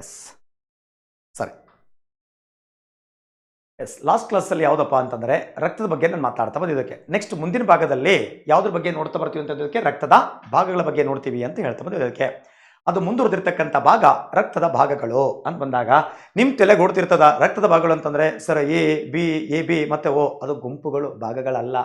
S. ಸರಿ. S last ಕ್ಲಾಸಲ್ಲಿ ಯಾವುದಪ್ಪ ಅಂತಂದರೆ ರಕ್ತದ ಬಗ್ಗೆ ನಾನು ಮಾತಾಡ್ತಾ ಬಂದಿದ್ದಕ್ಕೆ. ನೆಕ್ಸ್ಟ್ ಮುಂದಿನ ಭಾಗದಲ್ಲಿ ಯಾವುದ್ರ ಬಗ್ಗೆ ನೋಡ್ತಾ ಬರ್ತೀವಿ ಅಂತಂದಕ್ಕೆ ರಕ್ತದ ಭಾಗಗಳ ಬಗ್ಗೆ ನೋಡ್ತೀವಿ ಅಂತ ಹೇಳ್ತಾ ಬಂದಿದ್ದಕ್ಕೆ. ಅದು ಮುಂದುವರೆದಿರ್ತಕ್ಕಂಥ ಭಾಗ ರಕ್ತದ ಭಾಗಗಳು ಅಂತ ಬಂದಾಗ ನಿಮ್ಮ ತಲೆಗೆ ಓಡ್ತಿರ್ತದ ರಕ್ತದ ಭಾಗಗಳು ಅಂತಂದರೆ sir A, B A, B ಮತ್ತು ಓ, ಅದು ಗುಂಪುಗಳು, ಭಾಗಗಳಲ್ಲ.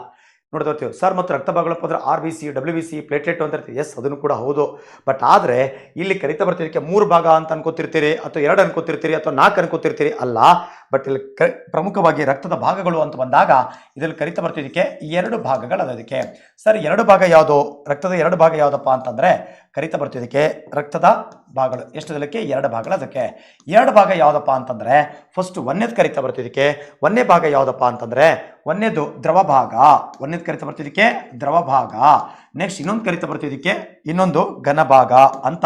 ನೋಡ್ತಾ ಸರ್, ಮತ್ತು ರಕ್ತ ಅಂದ್ರೆ R B C W B C platelet ಅಂತ ಇರ್ತೀವಿ. ಎಸ್ ಅದನ್ನು ಕೂಡ ಹೌದು. ಬಟ್ ಆದರೆ, ಇಲ್ಲಿ ಕರಿತಾ ಬರ್ತಿದ್ದಕ್ಕೆ ಮೂರು ಭಾಗ ಅಂತ ಅನ್ಕೋತಿರ್ತೀರಿ, ಅಥವಾ ಎರಡು ಅನ್ಕೋತಿರ್ತೀರಿ, ಅಥವಾ ನಾಲ್ಕು ಅನ್ಕೋತಿರ್ತೀರಿ? ಅಲ್ಲ. ಬಟ್ ಇಲ್ಲಿ ಕ ಪ್ರಮುಖವಾಗಿ ರಕ್ತದ ಭಾಗಗಳು ಅಂತ ಬಂದಾಗ, ಇದರಲ್ಲಿ ಕರಿತ ಬರ್ತಿದ್ದಕ್ಕೆ ಎರಡು ಭಾಗಗಳು ಅದಕ್ಕೆ ಸರ್, ಎರಡು ಭಾಗ ಯಾವುದು? ರಕ್ತದ ಎರಡು ಭಾಗ ಯಾವುದಪ್ಪ ಅಂತಂದರೆ, ಕರಿತ ಬರ್ತಿದ್ದಕ್ಕೆ ರಕ್ತದ ಭಾಗಗಳು. ಎಷ್ಟು ಅದಕ್ಕೆ ಎರಡು ಭಾಗಗಳು ಅದಕ್ಕೆ ಎರಡು ಭಾಗ ಯಾವುದಪ್ಪ ಅಂತಂದರೆ ಫಸ್ಟ್ ಒಂದೇದು ಕರಿತ ಬರ್ತಿದ್ದಕ್ಕೆ ಒಂದೇ ಭಾಗ ಯಾವುದಪ್ಪ ಅಂತಂದರೆ ಒಂದೇದು ದ್ರವ ಭಾಗ. ಒಂದೇದು ಕರಿತ ಬರ್ತಿದ್ದಕ್ಕೆ ದ್ರವ ಭಾಗ. ನೆಕ್ಸ್ಟ್ ಇನ್ನೊಂದು ಕರಿತ ಬರ್ತಿದ್ದಕ್ಕೆ ಇನ್ನೊಂದು ಘನ ಭಾಗ ಅಂತ.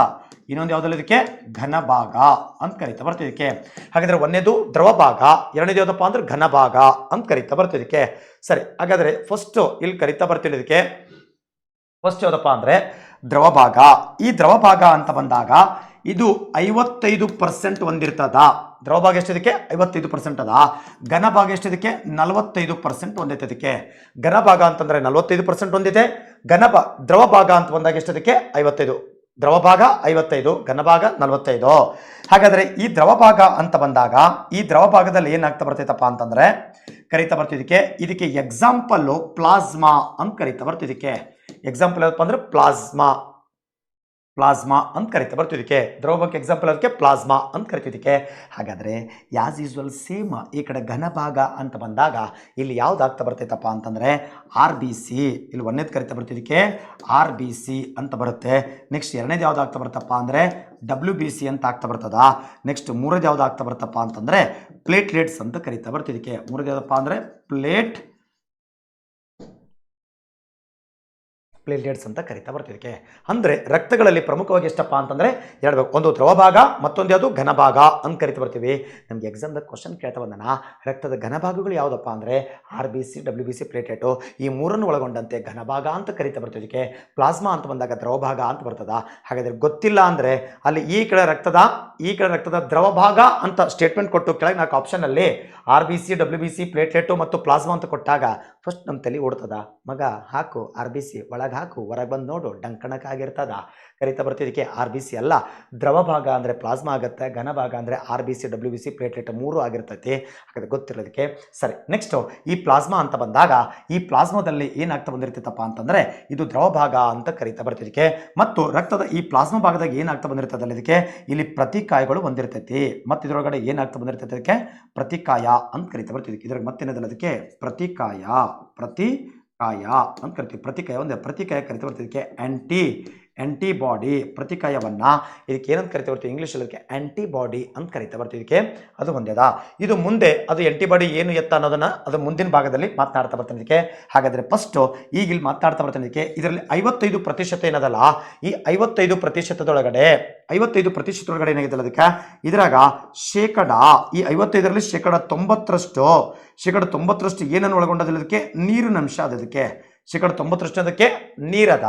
ಇನ್ನೊಂದು ಯಾವುದಲ್ಲ ಇದಕ್ಕೆ? ಘನ ಭಾಗ ಅಂತ ಕರಿತಾ ಇದಕ್ಕೆ. ಹಾಗಾದ್ರೆ ಒಂದೇದು ದ್ರವ ಭಾಗ ಎರಡನೇದು ಯಾವುದಪ್ಪ ಅಂದ್ರೆ ಘನ ಭಾಗ ಅಂತ ಕರಿತಾ ಇದಕ್ಕೆ. ಸರಿ, ಹಾಗಾದ್ರೆ ಫಸ್ಟ್ ಇಲ್ಲಿ ಕರಿತಾ ಬರ್ತಿದ್ದಕ್ಕೆ ಫಸ್ಟ್ ಯಾವುದಪ್ಪ ಅಂದ್ರೆ ದ್ರವ ಭಾಗ ಈ ದ್ರವ ಭಾಗ ಅಂತ ಬಂದಾಗ ಇದು ಐವತ್ತೈದು ಪರ್ಸೆಂಟ್ ಹೊಂದಿರ್ತದ ದ್ರವ ಭಾಗ ಎಷ್ಟಿದಕ್ಕೆ ಐವತ್ತೈದು ಪರ್ಸೆಂಟ್ ಅದ. ಘನ ಭಾಗ ಎಷ್ಟಿದಕ್ಕೆ ನಲವತ್ತೈದು ಪರ್ಸೆಂಟ್ ಹೊಂದೈತೆ ಅದಕ್ಕೆ ಘನ ಭಾಗ ಅಂತಂದ್ರೆ ನಲವತ್ತೈದು ಪರ್ಸೆಂಟ್ ಹೊಂದಿದೆ ಘನ ದ್ರವ ಭಾಗ ಅಂತ ಬಂದಾಗ ಎಷ್ಟದಕ್ಕೆ ಐವತ್ತೈದು. ದ್ರವ ಭಾಗ ಐವತ್ತೈದು ಘನ ಭಾಗ ನಲವತ್ತೈದು. ಹಾಗಾದ್ರೆ ಈ ದ್ರವ ಭಾಗ ಅಂತ ಬಂದಾಗ ಈ ದ್ರವ ಭಾಗದಲ್ಲಿ ಏನಾಗ್ತಾ ಬರ್ತೈತಪ್ಪ ಅಂತಂದ್ರೆ ಕರಿತಾ ಬರ್ತಿದ್ದಕ್ಕೆ ಇದಕ್ಕೆ ಎಕ್ಸಾಂಪಲ್ಲು ಪ್ಲಾಸ್ಮಾ ಅಂತ ಕರಿತಾ ಬರ್ತಿದ್ದಕ್ಕೆ ಎಕ್ಸಾಂಪಲ್ ಯಾವಪ್ಪ ಅಂದರೆ ಪ್ಲಾಸ್ಮಾ. ಪ್ಲಾಸ್ಮಾ ಅಂತ ಕರಿತಾ ಬರ್ತಿದ್ದಕ್ಕೆ. ದ್ರವಕ್ಕೆ ಎಕ್ಸಾಂಪಲ್ ಅದಕ್ಕೆ ಪ್ಲಾಸ್ಮಾ ಅಂತ ಕರಿತಿದ್ದಕ್ಕೆ. ಹಾಗಾದರೆ ಯಾಸ್ ಯೂಸ್ವಲ್ ಸೇಮ್ ಈ ಕಡೆ ಘನ ಭಾಗ ಅಂತ ಬಂದಾಗ ಇಲ್ಲಿ ಯಾವ್ದು ಆಗ್ತಾ ಬರ್ತೈತಪ್ಪ ಅಂತಂದರೆ ಆರ್ ಬಿ ಸಿ. ಇಲ್ಲಿ ಒಂದೇದು ಕರಿತಾ ಬರ್ತಿದ್ದಕ್ಕೆ ಆರ್ ಬಿ ಸಿ ಅಂತ ಬರುತ್ತೆ. ನೆಕ್ಸ್ಟ್ ಎರಡನೇದು ಯಾವ್ದು ಆಗ್ತಾ ಬರ್ತಪ್ಪ ಅಂದರೆ ಡಬ್ಲ್ಯೂ ಬಿ ಸಿ ಅಂತ ಆಗ್ತಾ ಬರ್ತದ. ನೆಕ್ಸ್ಟ್ ಯಾವ್ದು ಆಗ್ತಾ ಬರ್ತಪ್ಪ ಅಂತಂದರೆ ಪ್ಲೇಟ್ಲೆಟ್ಸ್ ಅಂತ ಕರಿತಾ ಬರ್ತಿದ್ದಕ್ಕೆ. ಮೂರದು ಯಾವುದಪ್ಪ ಅಂದರೆ ಪ್ಲೇಟ್ ಪ್ಲೇಟ್ಲೆಟ್ಸ್ ಅಂತ ಕರಿತಾ ಬರ್ತಿದ್ದಕ್ಕೆ. ಅಂದರೆ ರಕ್ತಗಳಲ್ಲಿ ಪ್ರಮುಖವಾಗಿ ಎಷ್ಟಪ್ಪ ಅಂತಂದರೆ ಹೇಳ್ಬೇಕು ಒಂದು ದ್ರವ ಭಾಗ, ಮತ್ತೊಂದು ಯಾವುದು? ಘನ ಭಾಗ ಅಂತ ಕರಿತಾ ಬರ್ತೀವಿ. ನಮಗೆ ಎಕ್ಸಾಮ್ದಾಗ ಕ್ವಶನ್ ಕೇಳ್ತಾ ಬಂದನ, ರಕ್ತದ ಘನ ಭಾಗಗಳು ಯಾವುದಪ್ಪ ಅಂದರೆ R B C W B C platelet ಈ ಮೂರನ್ನು ಒಳಗೊಂಡಂತೆ ಘನ ಭಾಗ ಅಂತ ಕರಿತಾ ಬರ್ತಿದ್ದಕ್ಕೆ ಪ್ಲಾಸ್ಮಾ ಅಂತ ಬಂದಾಗ ದ್ರವ ಭಾಗ ಅಂತ ಬರ್ತದ. ಹಾಗಾದರೆ ಗೊತ್ತಿಲ್ಲ ಅಂದರೆ ಅಲ್ಲಿ ಈ ಕಡೆ ರಕ್ತದ, ಈ ಕಡೆ ರಕ್ತದ ದ್ರವ ಭಾಗ ಅಂತ ಸ್ಟೇಟ್ಮೆಂಟ್ ಕೊಟ್ಟು ಕೆಳಗೆ ನಾಲ್ಕು ಆಪ್ಷನಲ್ಲಿ R B C W B C platelet ಮತ್ತು ಪ್ಲಾಸ್ಮಾ ಅಂತ ಕೊಟ್ಟಾಗ ಫಸ್ಟ್ ನಮ್ಮ ತಲೆ ಓಡ್ತದ. ಮಗ ಹಾಕು, ಆರ್ ಬಿ ಸಿ ಒಳಗೆ ಹಾಕು, ಹೊರಗೆ ಬಂದು ನೋಡು, ಡಂಕಣಕ್ಕಾಗಿರ್ತದ. ಕರಿತಾ ಬರ್ತಿದ್ದಕ್ಕೆ ಆರ್ ಬಿ ಸಿ ಅಲ್ಲ. ದ್ರವ ಭಾಗ ಅಂದರೆ ಪ್ಲಾಸ್ಮಾ ಆಗುತ್ತೆ, ಘನ ಭಾಗ ಅಂದರೆ R B C, W B C platelet ಮೂರು ಆಗಿರ್ತೈತಿ. ಹಾಗಾದ್ರೆ ಗೊತ್ತಿರೋದಕ್ಕೆ ಸರಿ, ನೆಕ್ಸ್ಟು ಈ ಪ್ಲಾಸ್ಮಾ ಅಂತ ಬಂದಾಗ ಈ ಪ್ಲಾಸ್ಮಾದಲ್ಲಿ ಏನಾಗ್ತಾ ಬಂದಿರ್ತೈತಪ್ಪ ಅಂತಂದರೆ ಇದು ದ್ರವ ಭಾಗ ಅಂತ ಕರಿತಾ ಬರ್ತಿದ್ದಕ್ಕೆ ಮತ್ತು ರಕ್ತದ ಈ ಪ್ಲಾಸ್ಮಾ ಭಾಗದಾಗ ಏನಾಗ್ತಾ ಬಂದಿರ್ತದಲ್ಲ ಇದಕ್ಕೆ? ಇಲ್ಲಿ ಪ್ರತಿಕಾಯಗಳು ಬಂದಿರ್ತೈತಿ ಮತ್ತು ಇದರೊಳಗಡೆ ಏನಾಗ್ತಾ ಬಂದಿರ್ತೈತೆ ಅದಕ್ಕೆ? ಪ್ರತಿಕಾಯ ಅಂತ ಕರಿತಾ ಬರ್ತಿದ್ದಕ್ಕೆ ಇದ್ರಾಗ ಮತ್ತೇನದಲ್ಲ ಅದಕ್ಕೆ? ಪ್ರತಿಕಾಯ. ಪ್ರತಿಕಾಯ ಅಂತ ಕರಿತೀವಿ. ಪ್ರತಿಕಾಯ ಒಂದೇ ಪ್ರತಿಕಾಯ ಕರಿತಾ ಬರ್ತಿದ್ದಕ್ಕೆ ಆ್ಯಂಟಿ ಆ್ಯಂಟಿಬಾಡಿ ಪ್ರತಿಕಾಯವನ್ನು ಇದಕ್ಕೆ ಏನಂತ ಕರಿತಾ ಬರ್ತೀವಿ ಇಂಗ್ಲೀಷಲ್ಲಿ ಅದಕ್ಕೆ ಆ್ಯಂಟಿಬಾಡಿ ಅಂತ ಕರಿತಾ ಬರ್ತೀವಿ ಇದಕ್ಕೆ ಅದು ಹೊಂದ್ಯದ. ಇದು ಮುಂದೆ ಅದು ಆ್ಯಂಟಿಬಾಡಿ ಏನು ಎತ್ತ ಅನ್ನೋದನ್ನು ಅದು ಮುಂದಿನ ಭಾಗದಲ್ಲಿ ಮಾತನಾಡ್ತಾ ಬರ್ತಾನೆ ಹಾಗಾದರೆ ಫಸ್ಟು ಈಗ ಇಲ್ಲಿ ಮಾತನಾಡ್ತಾ ಬರ್ತಾನೆ ಇದರಲ್ಲಿ ಐವತ್ತೈದು ಪ್ರತಿಶತ ಏನದಲ್ಲ? ಈ ಐವತ್ತೈದು ಪ್ರತಿಶತದೊಳಗಡೆ ಐವತ್ತೈದು ಪ್ರತಿಶತದೊಳಗಡೆ ಏನಾಗಿದೆ ಅದಕ್ಕೆ? ಇದರಾಗ ಶೇಕಡ, ಈ ಐವತ್ತೈದರಲ್ಲಿ ಶೇಕಡ ತೊಂಬತ್ತರಷ್ಟು ಶೇಕಡ ತೊಂಬತ್ತರಷ್ಟು ಏನನ್ನು ಒಳಗೊಂಡದಿಲ್ಲ ಅದಕ್ಕೆ? ನೀರಿನ ಅಂಶ ಅದು ಅದಕ್ಕೆ ಶೇಕಡ ತೊಂಬತ್ತರಷ್ಟು ಅದಕ್ಕೆ ನೀರದ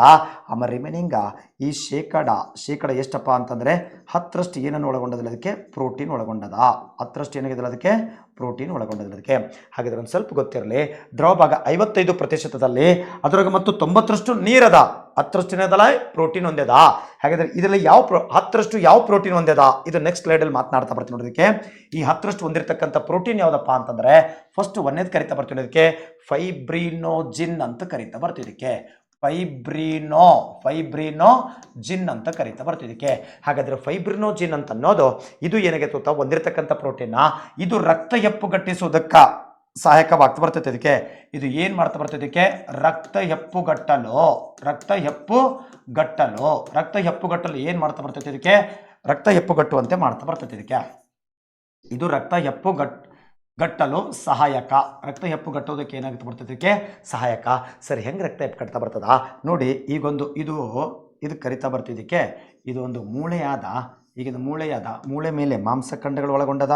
ಆಮೇಲೆ ರಿಮೈನಿಂಗ ಈ ಶೇಕಡ ಶೇಕಡ ಎಷ್ಟಪ್ಪ ಅಂತಂದರೆ ಹತ್ತರಷ್ಟು ಏನನ್ನು ಒಳಗೊಂಡದಿಲ್ಲ ಅದಕ್ಕೆ? ಪ್ರೋಟೀನ್ ಒಳಗೊಂಡದ. ಹತ್ತರಷ್ಟು ಏನಾಗಿದೆ ಅದಕ್ಕೆ? ಪ್ರೋಟೀನ್ ಒಳಗೊಂಡಿರೋದಕ್ಕೆ ಹಾಗಿದ್ರೆ ಒಂದು ಸ್ವಲ್ಪ ಗೊತ್ತಿರಲಿ, ದ್ರವ ಭಾಗ ಐವತ್ತೈದು ಪ್ರತಿಶತದಲ್ಲಿ ಅದರೊಳಗೆ ಮತ್ತು ತೊಂಬತ್ತರಷ್ಟು ನೀರದ ಹತ್ತರಷ್ಟು ಏನದಲ್ಲ ಪ್ರೋಟೀನ್ ಹೊಂದ್ಯದ. ಹಾಗಾದರೆ ಇದರಲ್ಲಿ ಯಾವ ಪ್ರೋ, ಹತ್ತರಷ್ಟು ಯಾವ ಪ್ರೋಟೀನ್ ಹೊಂದ್ಯದ? ಇದು ನೆಕ್ಸ್ಟ್ ಸ್ಲೈಡಲ್ಲಿ ಮಾತನಾಡ್ತಾ ಬರ್ತೀನಿ ನೋಡೋದಕ್ಕೆ ಈ ಹತ್ತರಷ್ಟು ಹೊಂದಿರತಕ್ಕಂಥ ಪ್ರೋಟೀನ್ ಯಾವುದಪ್ಪ ಅಂತಂದರೆ ಫಸ್ಟ್ ಒಂದೇದು ಕರಿತಾ ಬರ್ತೀನಿ ಇದಕ್ಕೆ ಫೈಬ್ರಿನೋಜಿನ್ ಅಂತ ಕರಿತಾ ಬರ್ತಿದ್ದಕ್ಕೆ. ಫೈಬ್ರಿನೋ ಫೈಬ್ರಿನೋ ಜಿನ್ ಅಂತ ಕರಿತಾ ಬರ್ತಿದ್ದಕ್ಕೆ ಹಾಗಾದರೆ ಫೈಬ್ರಿನೋಜಿನ್ ಅಂತ ಅನ್ನೋದು ಇದು ಏನಾಗೈತೆ ತೋತ? ಹೊಂದಿರತಕ್ಕಂಥ ಪ್ರೋಟೀನ ಇದು ರಕ್ತ ಹೆಪ್ಪುಗಟ್ಟಿಸೋದಕ್ಕೆ ಸಹಾಯಕವಾಗ್ತಾ ಬರ್ತೈತೆ ಇದಕ್ಕೆ. ಇದು ಏನು ಮಾಡ್ತಾ ಬರ್ತೈತೆ ಇದಕ್ಕೆ? ರಕ್ತ ಹೆಪ್ಪುಗಟ್ಟಲು ರಕ್ತ ಹೆಪ್ಪುಗಟ್ಟಲು ರಕ್ತ ಹೆಪ್ಪುಗಟ್ಟಲು ಏನು ಮಾಡ್ತಾ ಬರ್ತೈತೆ ಇದಕ್ಕೆ? ರಕ್ತ ಹೆಪ್ಪುಗಟ್ಟುವಂತೆ ಮಾಡ್ತಾ ಬರ್ತೈತೆ ಇದಕ್ಕೆ. ಇದು ರಕ್ತ ಹೆಪ್ಪುಗಟ್ ಗಟ್ಟಲು ಸಹಾಯಕ. ರಕ್ತ ಹೆಪ್ಪು ಗಟ್ಟೋದಕ್ಕೆ ಏನಾಗುತ್ತೆ ಬರ್ತದಕ್ಕೆ ಸಹಾಯಕ. ಸರಿ, ಹೆಂಗೆ ರಕ್ತ ಹೆಪ್ಪು ಕಟ್ತಾ ಬರ್ತದ? ನೋಡಿ, ಈಗೊಂದು ಇದು ಇದು ಕರಿತಾ ಬರ್ತಿದ್ದಕ್ಕೆ ಇದು ಒಂದು ಮೂಳೆಯಾದ ಈಗ ಇದು ಮೂಳೆಯಾದ, ಮೂಳೆ ಮೇಲೆ ಮಾಂಸಖಂಡಗಳು ಒಳಗೊಂಡದ.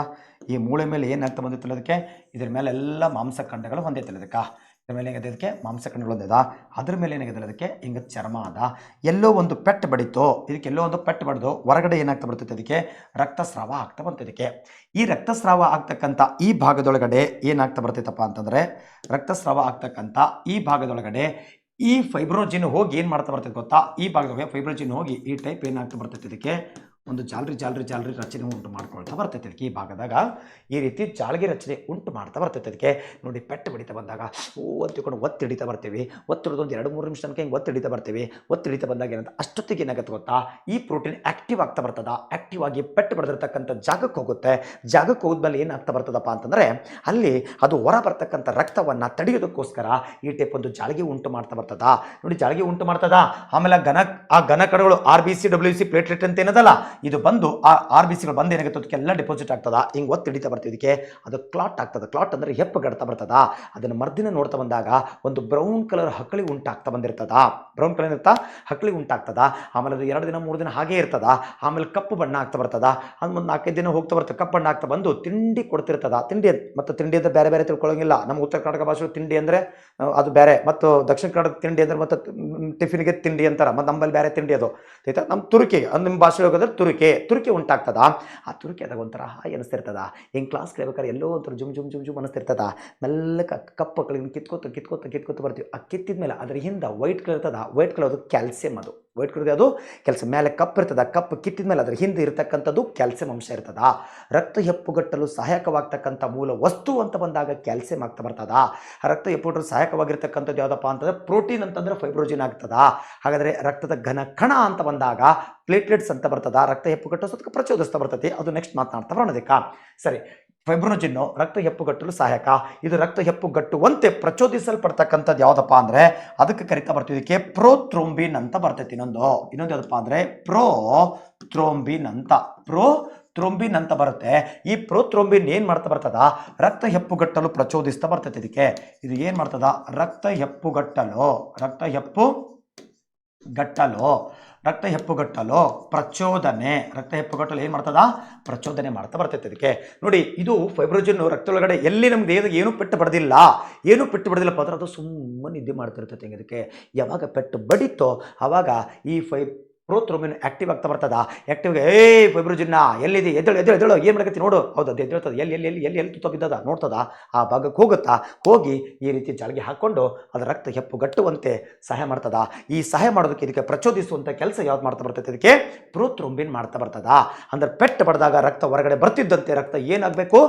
ಈ ಮೂಳೆ ಮೇಲೆ ಏನಾಗ್ತಾ ಬಂದಿತ್ತಿಲ್ಲ ಅದಕ್ಕೆ? ಇದ್ರ ಮೇಲೆ ಎಲ್ಲ ಮಾಂಸಖಂಡಗಳು ಹೊಂದೈತಿಲ್ಲ ಅದಕ್ಕೆ. ಇದ್ರ ಮೇಲೆ ಏನಾಗಿದೆ ಅದಕ್ಕೆ ಮಾಂಸಖಂಡಗಳು ಒಂದಿದ ಅದ್ರ ಮೇಲೆ ಏನಾಗಿದೆ ಅದಕ್ಕೆ ಹಿಂಗೆ ಚರ್ಮ ಅದ. ಎಲ್ಲೋ ಒಂದು ಪೆಟ್ಟು ಬಡಿತು. ಇದಕ್ಕೆ ಎಲ್ಲೋ ಒಂದು ಪೆಟ್ಟು ಬಡಿದು ಹೊರಗಡೆ ಏನಾಗ್ತಾ ಬರ್ತೈತೆ ಅದಕ್ಕೆ? ರಕ್ತಸ್ರಾವ ಆಗ್ತಾ ಇದಕ್ಕೆ. ಈ ರಕ್ತಸ್ರಾವ ಆಗ್ತಕ್ಕಂಥ ಈ ಭಾಗದೊಳಗಡೆ ಏನಾಗ್ತಾ ಬರ್ತೈತಪ್ಪ ಅಂತಂದರೆ, ರಕ್ತಸ್ರಾವ ಆಗ್ತಕ್ಕಂಥ ಈ ಭಾಗದೊಳಗಡೆ ಈ ಫೈಬ್ರೋಜಿನ್ ಹೋಗಿ ಏನು ಮಾಡ್ತಾ ಬರ್ತೈತೆ ಗೊತ್ತಾ? ಈ ಭಾಗದೊಳಗೆ ಫೈಬ್ರೋಜಿನ್ ಹೋಗಿ ಈ ಟೈಪ್ ಏನಾಗ್ತಾ ಬರ್ತೈತೆ ಇದಕ್ಕೆ? ಒಂದು ಜಾಲ್ರಿ ಜಾಲ್ರಿ ಜಾಲ್ರಿ ರಚನೆ ಉಂಟು ಮಾಡ್ಕೊಳ್ತಾ ಬರ್ತೈತೆ ಅದಕ್ಕೆ ಈ ಭಾಗದಾಗ. ಈ ರೀತಿ ಜಾಳ್ಗೆ ರಚನೆ ಉಂಟು ಮಾಡ್ತಾ ಬರ್ತೈತೆ ಅದಕ್ಕೆ. ನೋಡಿ ಪೆಟ್ಟು ಬಡಿತಾ ಬಂದಾಗ ಓ ಅಂತ ತಿಳ್ಕೊಂಡು ಒತ್ತು ಹಿಡಿತಾ ಬರ್ತೀವಿ. ಒತ್ತಿಡೋದೊಂದು ಎರಡು ಮೂರು ನಿಮಿಷ ತನಕ ಹಿಂಗೆ ಒತ್ತು ಹಿಡಿತಾ ಬರ್ತೀವಿ. ಒತ್ತು ಹಿಡಿತಾ ಬಂದಾಗ ಏನಂತ, ಅಷ್ಟೊತ್ತಿಗೆ ಏನಾಗುತ್ತೆ ಗೊತ್ತಾ? ಈ ಪ್ರೋಟೀನ್ ಆ್ಯಕ್ಟಿವ್ ಆಗ್ತಾ ಬರ್ತದ. ಆ್ಯಕ್ಟಿವ್ ಆಗಿ ಪೆಟ್ಟು ಬಡ್ದಿರ್ತಕ್ಕಂಥ ಜಾಗಕ್ಕೆ ಹೋಗುತ್ತೆ. ಜಾಗಕ್ಕೆ ಹೋದ್ಮೇಲೆ ಏನಾಗ್ತಾ ಬರ್ತದಪ್ಪ ಅಂತಂದರೆ, ಅಲ್ಲಿ ಅದು ಹೊರ ಬರ್ತಕ್ಕಂಥ ರಕ್ತವನ್ನು ತಡೆಯೋದಕ್ಕೋಸ್ಕರ ಈ ಟೈಪ್ ಒಂದು ಜಾಳಿಗೆ ಉಂಟು ಮಾಡ್ತಾ ಬರ್ತದ. ನೋಡಿ ಜಾಳಿಗೆ ಉಂಟು ಮಾಡ್ತದ? ಆಮೇಲೆ ಘನ, ಆ ಘನ R B C W C platelet ಅಂತ ಏನದಲ್ಲ ಇದು ಬಂದು ಆ ಆರ್ ಬಿ ಸಿಗಳು ಬಂದು ಏನಾಗುತ್ತೆ? ಅದಕ್ಕೆಲ್ಲ ಡೆಪಾಸಿಟ್ ಆಗ್ತದ? ಹಿಂಗೆ ಒತ್ತು ಹಿಡಿತಾ ಬರ್ತದೆ ಇದಕ್ಕೆ ಅದು ಕ್ಲಾಟ್ ಆಗ್ತದೆ. ಕ್ಲಾಟ್ ಅಂದರೆ ಹೆಪ್ಪು ಗಡ್ತಾ ಬರ್ತದ? ಅದನ್ನು ಮರ್ದಿನ ನೋಡ್ತಾ ಬಂದಾಗ ಒಂದು ಬ್ರೌನ್ ಕಲರ್ ಹಕ್ಕಳಿ ಉಂಟಾಗ್ತಾ ಬಂದಿರ್ತದ? ಬ್ರೌನ್ ಕಲರ್ ಇರ್ತಾ ಹಕ್ಕಳಿ ಉಂಟಾಗ್ತದ? ಆಮೇಲೆ ಅದು ಎರಡು ದಿನ, ಮೂರು ದಿನ ಹಾಗೇ ಇರ್ತದ? ಆಮೇಲೆ ಕಪ್ಪು ಬಣ್ಣ ಆಗ್ತಾ ಬರ್ತದ? ಅದು ಒಂದು ನಾಲ್ಕೈದು ದಿನ ಹೋಗ್ತಾ ಬರ್ತದೆ ಕಪ್ಪು ಬಣ್ಣ ಆಗ್ತಾ ಬಂದು ತಿಂಡಿ ಕೊಡ್ತಿರ್ತದ? ತಿಂಡಿ ಮತ್ತು ತಿಂಡಿ ಅಂತ ಬೇರೆ ಬೇರೆ ತಿಳ್ಕೊಳ್ಳೋಂಗಿಲ್ಲ. ನಮ್ಮ ಉತ್ತರ ಕರ್ನಾಟಕ ಭಾಷೆ ತಿಂಡಿ ಅಂದರೆ ಅದು ಬೇರೆ. ಮತ್ತು ದಕ್ಷಿಣ ಕನ್ನಡ ತಿಂಡಿ ಅಂದರೆ ಮತ್ತು ಟಿಫಿನ್ಗೆ ತಿಂಡಿ ಅಂತಾರೆ. ಮತ್ತು ನಮ್ಮಲ್ಲಿ ಬೇರೆ ತಿಂಡಿ ಅದು. ಆಯ್ತಾ? ನಮ್ಮ ತುರುಕಿ ಅಂದ್ರೆ ನಿಮ್ಮ ಭಾಷೆ ಹೋಗೋದ್ರೆ ತುರುಕೆ ತುರುಕೆ ಉಂಟಾಗ್ತದ? ಆ ತುರುಕೆ ಅದಾಗ ಒಂಥರ ಹಾಯ್ ಅನಿಸ್ತಿರ್ತದ. ಹಿಂಗೆ ಕ್ಲಾಸ್ ಕೇಳ್ಬೇಕಾದ್ರೆ ಎಲ್ಲೋ ಒಂಥರ ಜುಮ್ ಜುಮ್ ಜುಮ್ ಜುಮ್ ಅನಿಸ್ತಿರ್ತದ. ಮೆಲ್ಲಕ್ಕೆ ಕಪ್ಪಗಳಿಗೆ ಕಿತ್ಕೋತ ಕಿತ್ಕೋತ ಕಿತ್ಕೋತ ಬರ್ತೀವಿ. ಆ ಕಿತ್ತಿದ ಮೇಲೆ ಅದ್ರ ಹಿಂದೆ ವೈಟ್ ಕಲರ್ ಇರ್ತದ. ವೈಟ್ ಕಲರ್ ಅದು ಕ್ಯಾಲ್ಸಿಯಂ ಅದು. ವೈಟ್ ಕಲರ್ ಅದು ಕೆಲಸ ಮೇಲೆ ಕಪ್ಪು ಇರ್ತದ ಕಪ್ಪು ಕಿತ್ತಿದ ಮೇಲೆ ಅದರ ಹಿಂದೆ ಇರತಕ್ಕಂಥದ್ದು ಕ್ಯಾಲ್ಸಿಯಂ ಅಂಶ ಇರ್ತದ. ರಕ್ತ ಹೆಪ್ಪುಗಟ್ಟಲು ಸಹಾಯಕವಾಗ್ತಕ್ಕಂಥ ಮೂಲ ವಸ್ತು ಅಂತ ಬಂದಾಗ ಕ್ಯಾಲ್ಸಿಯಂ ಆಗ್ತಾ ಬರ್ತದ. ರಕ್ತ ಹೆಪ್ಪುಗಟ್ಟಲು ಸಹಾಯಕವಾಗಿರ್ತಕ್ಕಂಥದ್ದು ಯಾವುದಪ್ಪ ಅಂತಂದ್ರೆ ಪ್ರೋಟೀನ್ ಅಂತಂದ್ರೆ ಫೈಬ್ರೋಜಿನ್ ಆಗ್ತದ. ಹಾಗಾದರೆ ರಕ್ತದ ಘನ ಕಣ ಅಂತ ಬಂದಾಗ ಪ್ಲೇಟ್ಲೆಟ್ಸ್ ಅಂತ ಬರ್ತದ. ರಕ್ತ ಹೆಪ್ಪುಗಟ್ಟಿಸೋದಕ್ಕೆ ಪ್ರಚೋದಿಸ್ತಾ ಬರ್ತದೆ. ಅದು ನೆಕ್ಸ್ಟ್ ಮಾತನಾಡ್ತಾ ಬರೋಣದಕ್ಕ ಸರಿ ಫೈಬ್ರೋಜಿನ್ನು ರಕ್ತ ಹೆಪ್ಪುಗಟ್ಟಲು ಸಹಾಯಕ. ಇದು ರಕ್ತ ಹೆಪ್ಪುಗಟ್ಟುವಂತೆ ಪ್ರಚೋದಿಸಲ್ಪಡ್ತಕ್ಕಂಥದ್ದು ಯಾವುದಪ್ಪ ಅಂದರೆ ಅದಕ್ಕೆ ಕರಿತಾ ಬರ್ತೀವಿ ಇದಕ್ಕೆ ಪ್ರೋಥ್ರೋಂಬಿನ್ ಅಂತ ಬರ್ತೈತಿ ಇನ್ನೊಂದು. ಇನ್ನೊಂದು ಯಾವುದಪ್ಪ ಅಂದರೆ ಪ್ರೋ ಥ್ರೋಂಬಿನ್ ಅಂತ. ಪ್ರೋ ಥ್ರೋಂಬಿನ್ ಅಂತ ಬರುತ್ತೆ. ಈ ಪ್ರೋಥ್ರೋಂಬಿನ್ ಏನು ಮಾಡ್ತಾ ಬರ್ತದ? ರಕ್ತ ಹೆಪ್ಪುಗಟ್ಟಲು ಪ್ರಚೋದಿಸ್ತಾ ಬರ್ತೈತೆ ಇದಕ್ಕೆ. ಇದು ಏನು ಮಾಡ್ತದ? ರಕ್ತ ಹೆಪ್ಪುಗಟ್ಟಲು ರಕ್ತ ಹೆಪ್ಪು ಗಟ್ಟಲು. ರಕ್ತ ಹೆಪ್ಪುಗಟ್ಟಲು ಪ್ರಚೋದನೆ. ರಕ್ತ ಹೆಪ್ಪುಗಟ್ಟಲು ಏನು ಮಾಡ್ತದ? ಪ್ರಚೋದನೆ ಮಾಡ್ತಾ ಬರ್ತೈತೆ ಅದಕ್ಕೆ ನೋಡಿ, ಇದು ಫೈಬ್ರೋಜನ್ ರಕ್ತ ಒಳಗಡೆ ಎಲ್ಲಿ ನಮ್ಮ ದೇಹದಾಗ ಏನೂ ಪೆಟ್ಟು ಬಡದಿಲ್ಲ. ಏನೂ ಪೆಟ್ಟು ಬಡದಿಲ್ಲಪ್ಪ ಅಂದ್ರೆ ಅದು ಸುಮ್ಮನೆ ನಿದ್ದೆ ಮಾಡ್ತಿರ್ತೈತೆ ಅದಕ್ಕೆ ಯಾವಾಗ ಪೆಟ್ಟು ಬಡಿತೋ ಆವಾಗ ಈ ಫೈ ಪ್ರೋಥ್ರೋಮಿನ್ ಆ್ಯಕ್ಟಿವ್ ಆಗ್ತಾ ಬರ್ತದ? ಆಕ್ಟಿವ್ ಏ ಫೈಬ್ರೋಜಿನ್ನ ಎಲ್ಲಿದೆ? ಎದ್ದೇಳು ಎದ್ದೇಳು ಎದ್ದೇಳು, ಏನು ಮಾಡಕತ್ತಿ ನೋಡು. ಹೌದು, ಅದು ಎದ್ದೇಳ್ತದೆ. ಎಲ್ಲಿ ಎಲ್ಲಿ ಎಲ್ಲಿ ಎಲ್ಲಿ ಎಲ್ಲಿ ತುತ್ತ ಬಿದ್ದದ ನೋಡ್ತದ? ಆ ಭಾಗಕ್ಕೆ ಹೋಗುತ್ತಾ? ಹೋಗಿ ಈ ರೀತಿ ಜಾಳಿಗೆ ಹಾಕ್ಕೊಂಡು ಅದು ರಕ್ತ ಹೆಪ್ಪು ಗಟ್ಟುವಂತೆ ಸಹಾಯ ಮಾಡ್ತದ? ಈ ಸಹಾಯ ಮಾಡೋದಕ್ಕೆ ಇದಕ್ಕೆ ಪ್ರಚೋದಿಸುವಂಥ ಕೆಲಸ ಯಾವ್ದು ಮಾಡ್ತಾ ಬರ್ತದೆ ಇದಕ್ಕೆ ಪ್ರೋಥ್ರೋಂಬಿನ್ ಮಾಡ್ತಾ ಬರ್ತದ? ಅಂದ್ರೆ ಪೆಟ್ಟು ಬಡದಾಗ ರಕ್ತ ಹೊರಗಡೆ ಬರ್ತಿದ್ದಂತೆ, ರಕ್ತ ಏನಾಗಬೇಕು?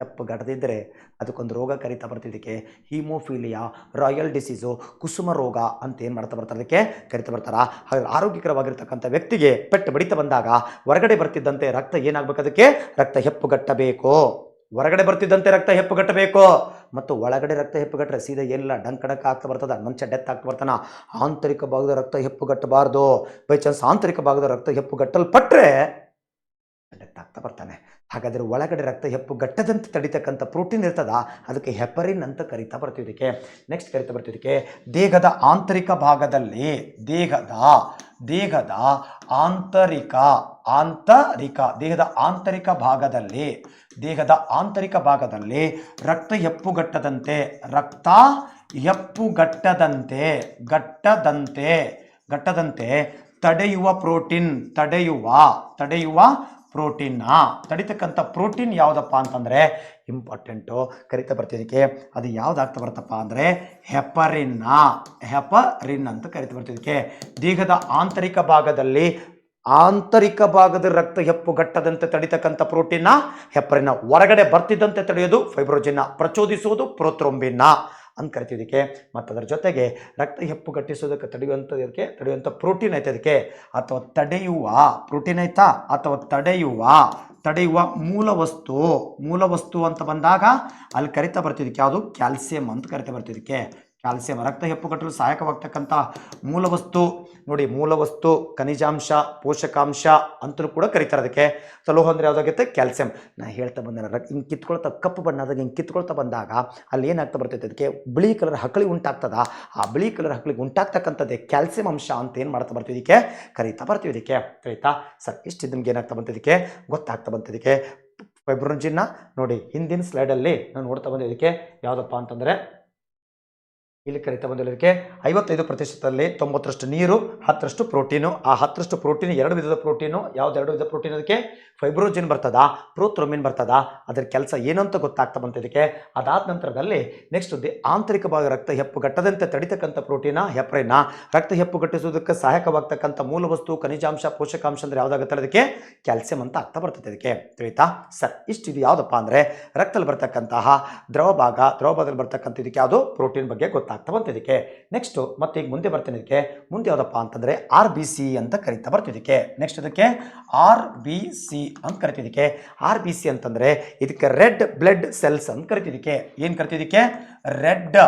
ಹೆಪ್ಪುಗಟ್ಟಬೇಕು ಹೆಪ್ಪುಗಟ್ಟದಿದ್ದರೆ ಅದಕ್ಕೊಂದು ರೋಗ ಕರಿತಾ ಬರ್ತಿದ್ದಕ್ಕೆ ಹಿಮೋಫೀಲಿಯಾ, ರಾಯಲ್ ಡಿಸೀಸು, ಕುಸುಮ ರೋಗ ಅಂತ ಏನು ಮಾಡ್ತಾ ಬರ್ತಾರೆ? ಅದಕ್ಕೆ ಕರಿತಾ ಬರ್ತಾರ? ಹಾಗೆ ಆರೋಗ್ಯಕರವಾಗಿರ್ತಕ್ಕಂಥ ವ್ಯಕ್ತಿಗೆ ಪೆಟ್ಟು ಬಡಿತ ಬಂದಾಗ ಹೊರಗಡೆ ಬರ್ತಿದ್ದಂತೆ ರಕ್ತ ಏನಾಗಬೇಕು ಅದಕ್ಕೆ? ರಕ್ತ ಹೆಪ್ಪುಗಟ್ಟಬೇಕು ಹೊರಗಡೆ ಬರ್ತಿದ್ದಂತೆ ರಕ್ತ ಹೆಪ್ಪುಗಟ್ಟಬೇಕು ಮತ್ತು ಒಳಗಡೆ ರಕ್ತ ಹೆಪ್ಪುಗಟ್ಟರೆ ಸೀದಾ ಏನಿಲ್ಲ ಡಂಕಡಕ ಆಗ್ತಾ ಬರ್ತದ, ಮನುಷ್ಯ ಡೆತ್ ಆಗ್ತಾ ಬರ್ತಾನ. ಆಂತರಿಕ ಭಾಗದ ರಕ್ತ ಹೆಪ್ಪುಗಟ್ಟಬಾರ್ದು ಬೈ ಚಾನ್ಸ್ ಆಂತರಿಕ ಭಾಗದ ರಕ್ತ ಹೆಪ್ಪುಗಟ್ಟಲ್ಪಟ್ಟರೆ ಡೆತ್ ಆಗ್ತಾ ಬರ್ತಾನೆ. ಹಾಗಾದರೆ ಒಳಗಡೆ ರಕ್ತ ಹೆಪ್ಪು ಗಟ್ಟದಂತೆ ತಡಿತಕ್ಕಂಥ ಪ್ರೋಟೀನ್ ಇರ್ತದ? ಅದಕ್ಕೆ ಹೆಪರಿನ್ ಅಂತ ಕರಿತಾ ಬರ್ತೀವಿ ಇದಕ್ಕೆ. ನೆಕ್ಸ್ಟ್ ಕರಿತಾ ಬರ್ತಿದ್ದಕ್ಕೆ ದೇಹದ ಆಂತರಿಕ ಭಾಗದಲ್ಲಿ, ದೇಹದ ದೇಹದ ಆಂತರಿಕ ಆಂತರಿಕ, ದೇಹದ ಆಂತರಿಕ ಭಾಗದಲ್ಲಿ, ದೇಹದ ಆಂತರಿಕ ಭಾಗದಲ್ಲಿ ರಕ್ತ ಹೆಪ್ಪುಗಟ್ಟದಂತೆ ರಕ್ತ ಹೆಪ್ಪುಗಟ್ಟದಂತೆ ಗಟ್ಟದಂತೆ ಗಟ್ಟದಂತೆ ತಡೆಯುವ ಪ್ರೋಟೀನ್, ತಡೆಯುವ ತಡೆಯುವ ಪ್ರೋಟೀನ್ನ ತಡಿತಕ್ಕಂಥ ಪ್ರೋಟೀನ್ ಯಾವುದಪ್ಪ ಅಂತಂದರೆ ಇಂಪಾರ್ಟೆಂಟು. ಕರಿತಾ ಬರ್ತಿದ್ದಕ್ಕೆ ಅದು ಯಾವುದಾಗ್ತಾ ಬರ್ತಪ್ಪ ಅಂದರೆ ಹೆಪರಿನ್ನ ಹೆಪರಿನ್ ಅಂತ ಕರಿತಾ ಬರ್ತಿದ್ದಕ್ಕೆ. ದೇಹದ ಆಂತರಿಕ ಭಾಗದಲ್ಲಿ ಆಂತರಿಕ ಭಾಗದ ರಕ್ತ ಹೆಪ್ಪುಗಟ್ಟದಂತೆ ತಡಿತಕ್ಕಂಥ ಪ್ರೋಟೀನ್ನ ಹೆಪರಿನ ಹೊರಗಡೆ ಬರ್ತಿದ್ದಂತೆ ತಡೆಯೋದು ಫೈಬ್ರೋಜಿನ್ನ ಪ್ರಚೋದಿಸೋದು ಪ್ರೋಥ್ರೋಂಬಿನ್ನ ಅಂತ ಕರಿತಿದ್ದಕ್ಕೆ ಮತ್ತು ಅದರ ಜೊತೆಗೆ ರಕ್ತ ಹೆಪ್ಪುಗಟ್ಟಿಸೋದಕ್ಕೆ ತಡೆಯುವಂಥದಕ್ಕೆ ತಡೆಯುವಂಥ ಪ್ರೋಟೀನ್ ಐತೆ ಅದಕ್ಕೆ ಅಥವಾ ತಡೆಯುವ ಪ್ರೋಟೀನ್ ಐತಾ? ಅಥವಾ ತಡೆಯುವ ತಡೆಯುವ ಮೂಲ ವಸ್ತು ಮೂಲ ವಸ್ತು ಅಂತ ಬಂದಾಗ ಅಲ್ಲಿ ಕರಿತಾ ಬರ್ತಿದ್ದಕ್ಕೆ ಯಾವುದು? ಕ್ಯಾಲ್ಸಿಯಂ ಅಂತ ಕರಿತಾ ಬರ್ತಿದ್ದಕ್ಕೆ ಕ್ಯಾಲ್ಸಿಯಂ ರಕ್ತ ಹೆಪ್ಪುಗಟ್ಟಲು ಸಹಾಯಕವಾಗ್ತಕ್ಕಂಥ ಮೂಲವಸ್ತು. ನೋಡಿ, ಮೂಲವಸ್ತು, ಖನಿಜಾಂಶ, ಪೋಷಕಾಂಶ ಅಂತಲೂ ಕೂಡ ಕರೀತಾರೆ ಅದಕ್ಕೆ. ಸಲೋಹ ಅಂದರೆ ಯಾವುದಾಗುತ್ತೆ? ಕ್ಯಾಲ್ಸಿಯಂ. ನಾ ಹೇಳ್ತಾ ಬಂದೆ ರಕ್, ಹಿಂಗೆ ಕಿತ್ಕೊಳ್ತಾ, ಕಪ್ಪು ಬಣ್ಣದಾಗ ಹಿಂಗೆ ಕಿತ್ಕೊಳ್ತಾ ಬಂದಾಗ ಅಲ್ಲಿ ಏನಾಗ್ತಾ ಬರ್ತೈತೆ? ಅದಕ್ಕೆ ಬಿಳಿ ಕಲರ್ ಹಕ್ಕಳಿ ಉಂಟಾಗ್ತದ. ಆ ಬಿಳಿ ಕಲರ್ ಹಕ್ಕಳಿಗೆ ಉಂಟಾಗ್ತಕ್ಕಂಥದ್ದೇ ಕ್ಯಾಲ್ಸಿಯಂ ಅಂಶ ಅಂತ ಏನು ಮಾಡ್ತಾ ಬರ್ತೀವಿ ಇದಕ್ಕೆ? ಕರೀತಾ ಬರ್ತೀವಿ ಇದಕ್ಕೆ. ಕರೀತಾ? ಸರ್, ಇಷ್ಟು ನಿಮ್ಗೆ ಏನಾಗ್ತಾ ಬಂತದಕ್ಕೆ ಗೊತ್ತಾಗ್ತಾ ಬಂತದಕ್ಕೆ ಫೈಬ್ರೋಜಿನ್ನ ನೋಡಿ, ಹಿಂದಿನ ಸ್ಲೈಡಲ್ಲಿ ನಾನು ನೋಡ್ತಾ ಬಂದಿದ್ದಕ್ಕೆ ಯಾವುದಪ್ಪ ಅಂತಂದರೆ ಇಲ್ಲಿ ಕರಿತಾ ಬಂದಿರೋದಕ್ಕೆ ಐವತ್ತೈದು ಪ್ರತಿಶತದಲ್ಲಿ ತೊಂಬತ್ತರಷ್ಟು ನೀರು, ಹತ್ತರಷ್ಟು ಪ್ರೋಟೀನು. ಆ ಹತ್ತರಷ್ಟು ಪ್ರೋಟೀನ್ ಎರಡು ವಿಧದ ಪ್ರೋಟೀನು. ಯಾವ್ದು ಎರಡು ವಿಧದ ಪ್ರೋಟೀನ್ ಅದಕ್ಕೆ? ಫೈಬ್ರೋಜಿನ್ ಬರ್ತದ? ಪ್ರೋಥ್ರೋಮಿನ್ ಬರ್ತದ? ಅದರ ಕೆಲಸ ಏನು ಅಂತ ಗೊತ್ತಾಗ್ತಾ ಬಂತ ಇದಕ್ಕೆ. ಅದಾದ ನಂತರದಲ್ಲಿ ನೆಕ್ಸ್ಟ್ ದಿ ಭಾಗ ರಕ್ತ ಹೆಪ್ಪುಗಟ್ಟದಂತೆ ತಡಿತಕ್ಕಂಥ ಪ್ರೋಟೀನ, ಹೆಪ್ರೈನ ರಕ್ತ ಹೆಪ್ಪುಗಟ್ಟಿಸುವುದಕ್ಕೆ ಸಹಾಯಕವಾಗ್ತಕ್ಕಂಥ ಮೂಲ ವಸ್ತು ಖನಿಜಾಂಶ, ಪೋಷಕಾಂಶ ಅಂದ್ರೆ ಯಾವ್ದಾಗುತ್ತೆ ಅದಕ್ಕೆ? ಕ್ಯಾಲ್ಸಿಯಂ ಅಂತ ಆಗ್ತಾ ಬರ್ತದೆ ಇದಕ್ಕೆ. ತಿಳಿತಾ? ಸರ್, ಇಷ್ಟು ಇದು ಯಾವುದಪ್ಪ ಅಂದರೆ ರಕ್ತದಲ್ಲಿ ಬರ್ತಕ್ಕಂತಹ ದ್ರವ ಭಾಗ, ದ್ರವ ಭಾಗದಲ್ಲಿ ಬರ್ತಕ್ಕಂಥ ಇದಕ್ಕೆ ಯಾವುದು? ಪ್ರೋಟೀನ್ ಬಗ್ಗೆ ಗೊತ್ತಾಗ್ತಾ ನೆಕ್ಸ್ಟು ಮತ್ತೆ ಈಗ ಮುಂದೆ ಬರ್ತೀನಿ ಇದಕ್ಕೆ. ಮುಂದೆ ಯಾವುದಪ್ಪ ಅಂತಂದರೆ ಆರ್ ಬಿ ಸಿ ಅಂತ ಕರಿತಾ ಬರ್ತಿದ್ದಕ್ಕೆ. ನೆಕ್ಸ್ಟ್ ಇದಕ್ಕೆ ಆರ್ ಬಿ ಸಿ ಅಂತ ಕರಿತಿದ್ದಕ್ಕೆ. ಆರ್ ಬಿ ಸಿ ಅಂತಂದರೆ ಇದಕ್ಕೆ ರೆಡ್ ಬ್ಲಡ್ ಸೆಲ್ಸ್ ಅಂತ ಕರಿತಿದ್ದಕ್ಕೆ. ಏನು ಕರಿತಿದ್ದಕ್ಕೆ? Red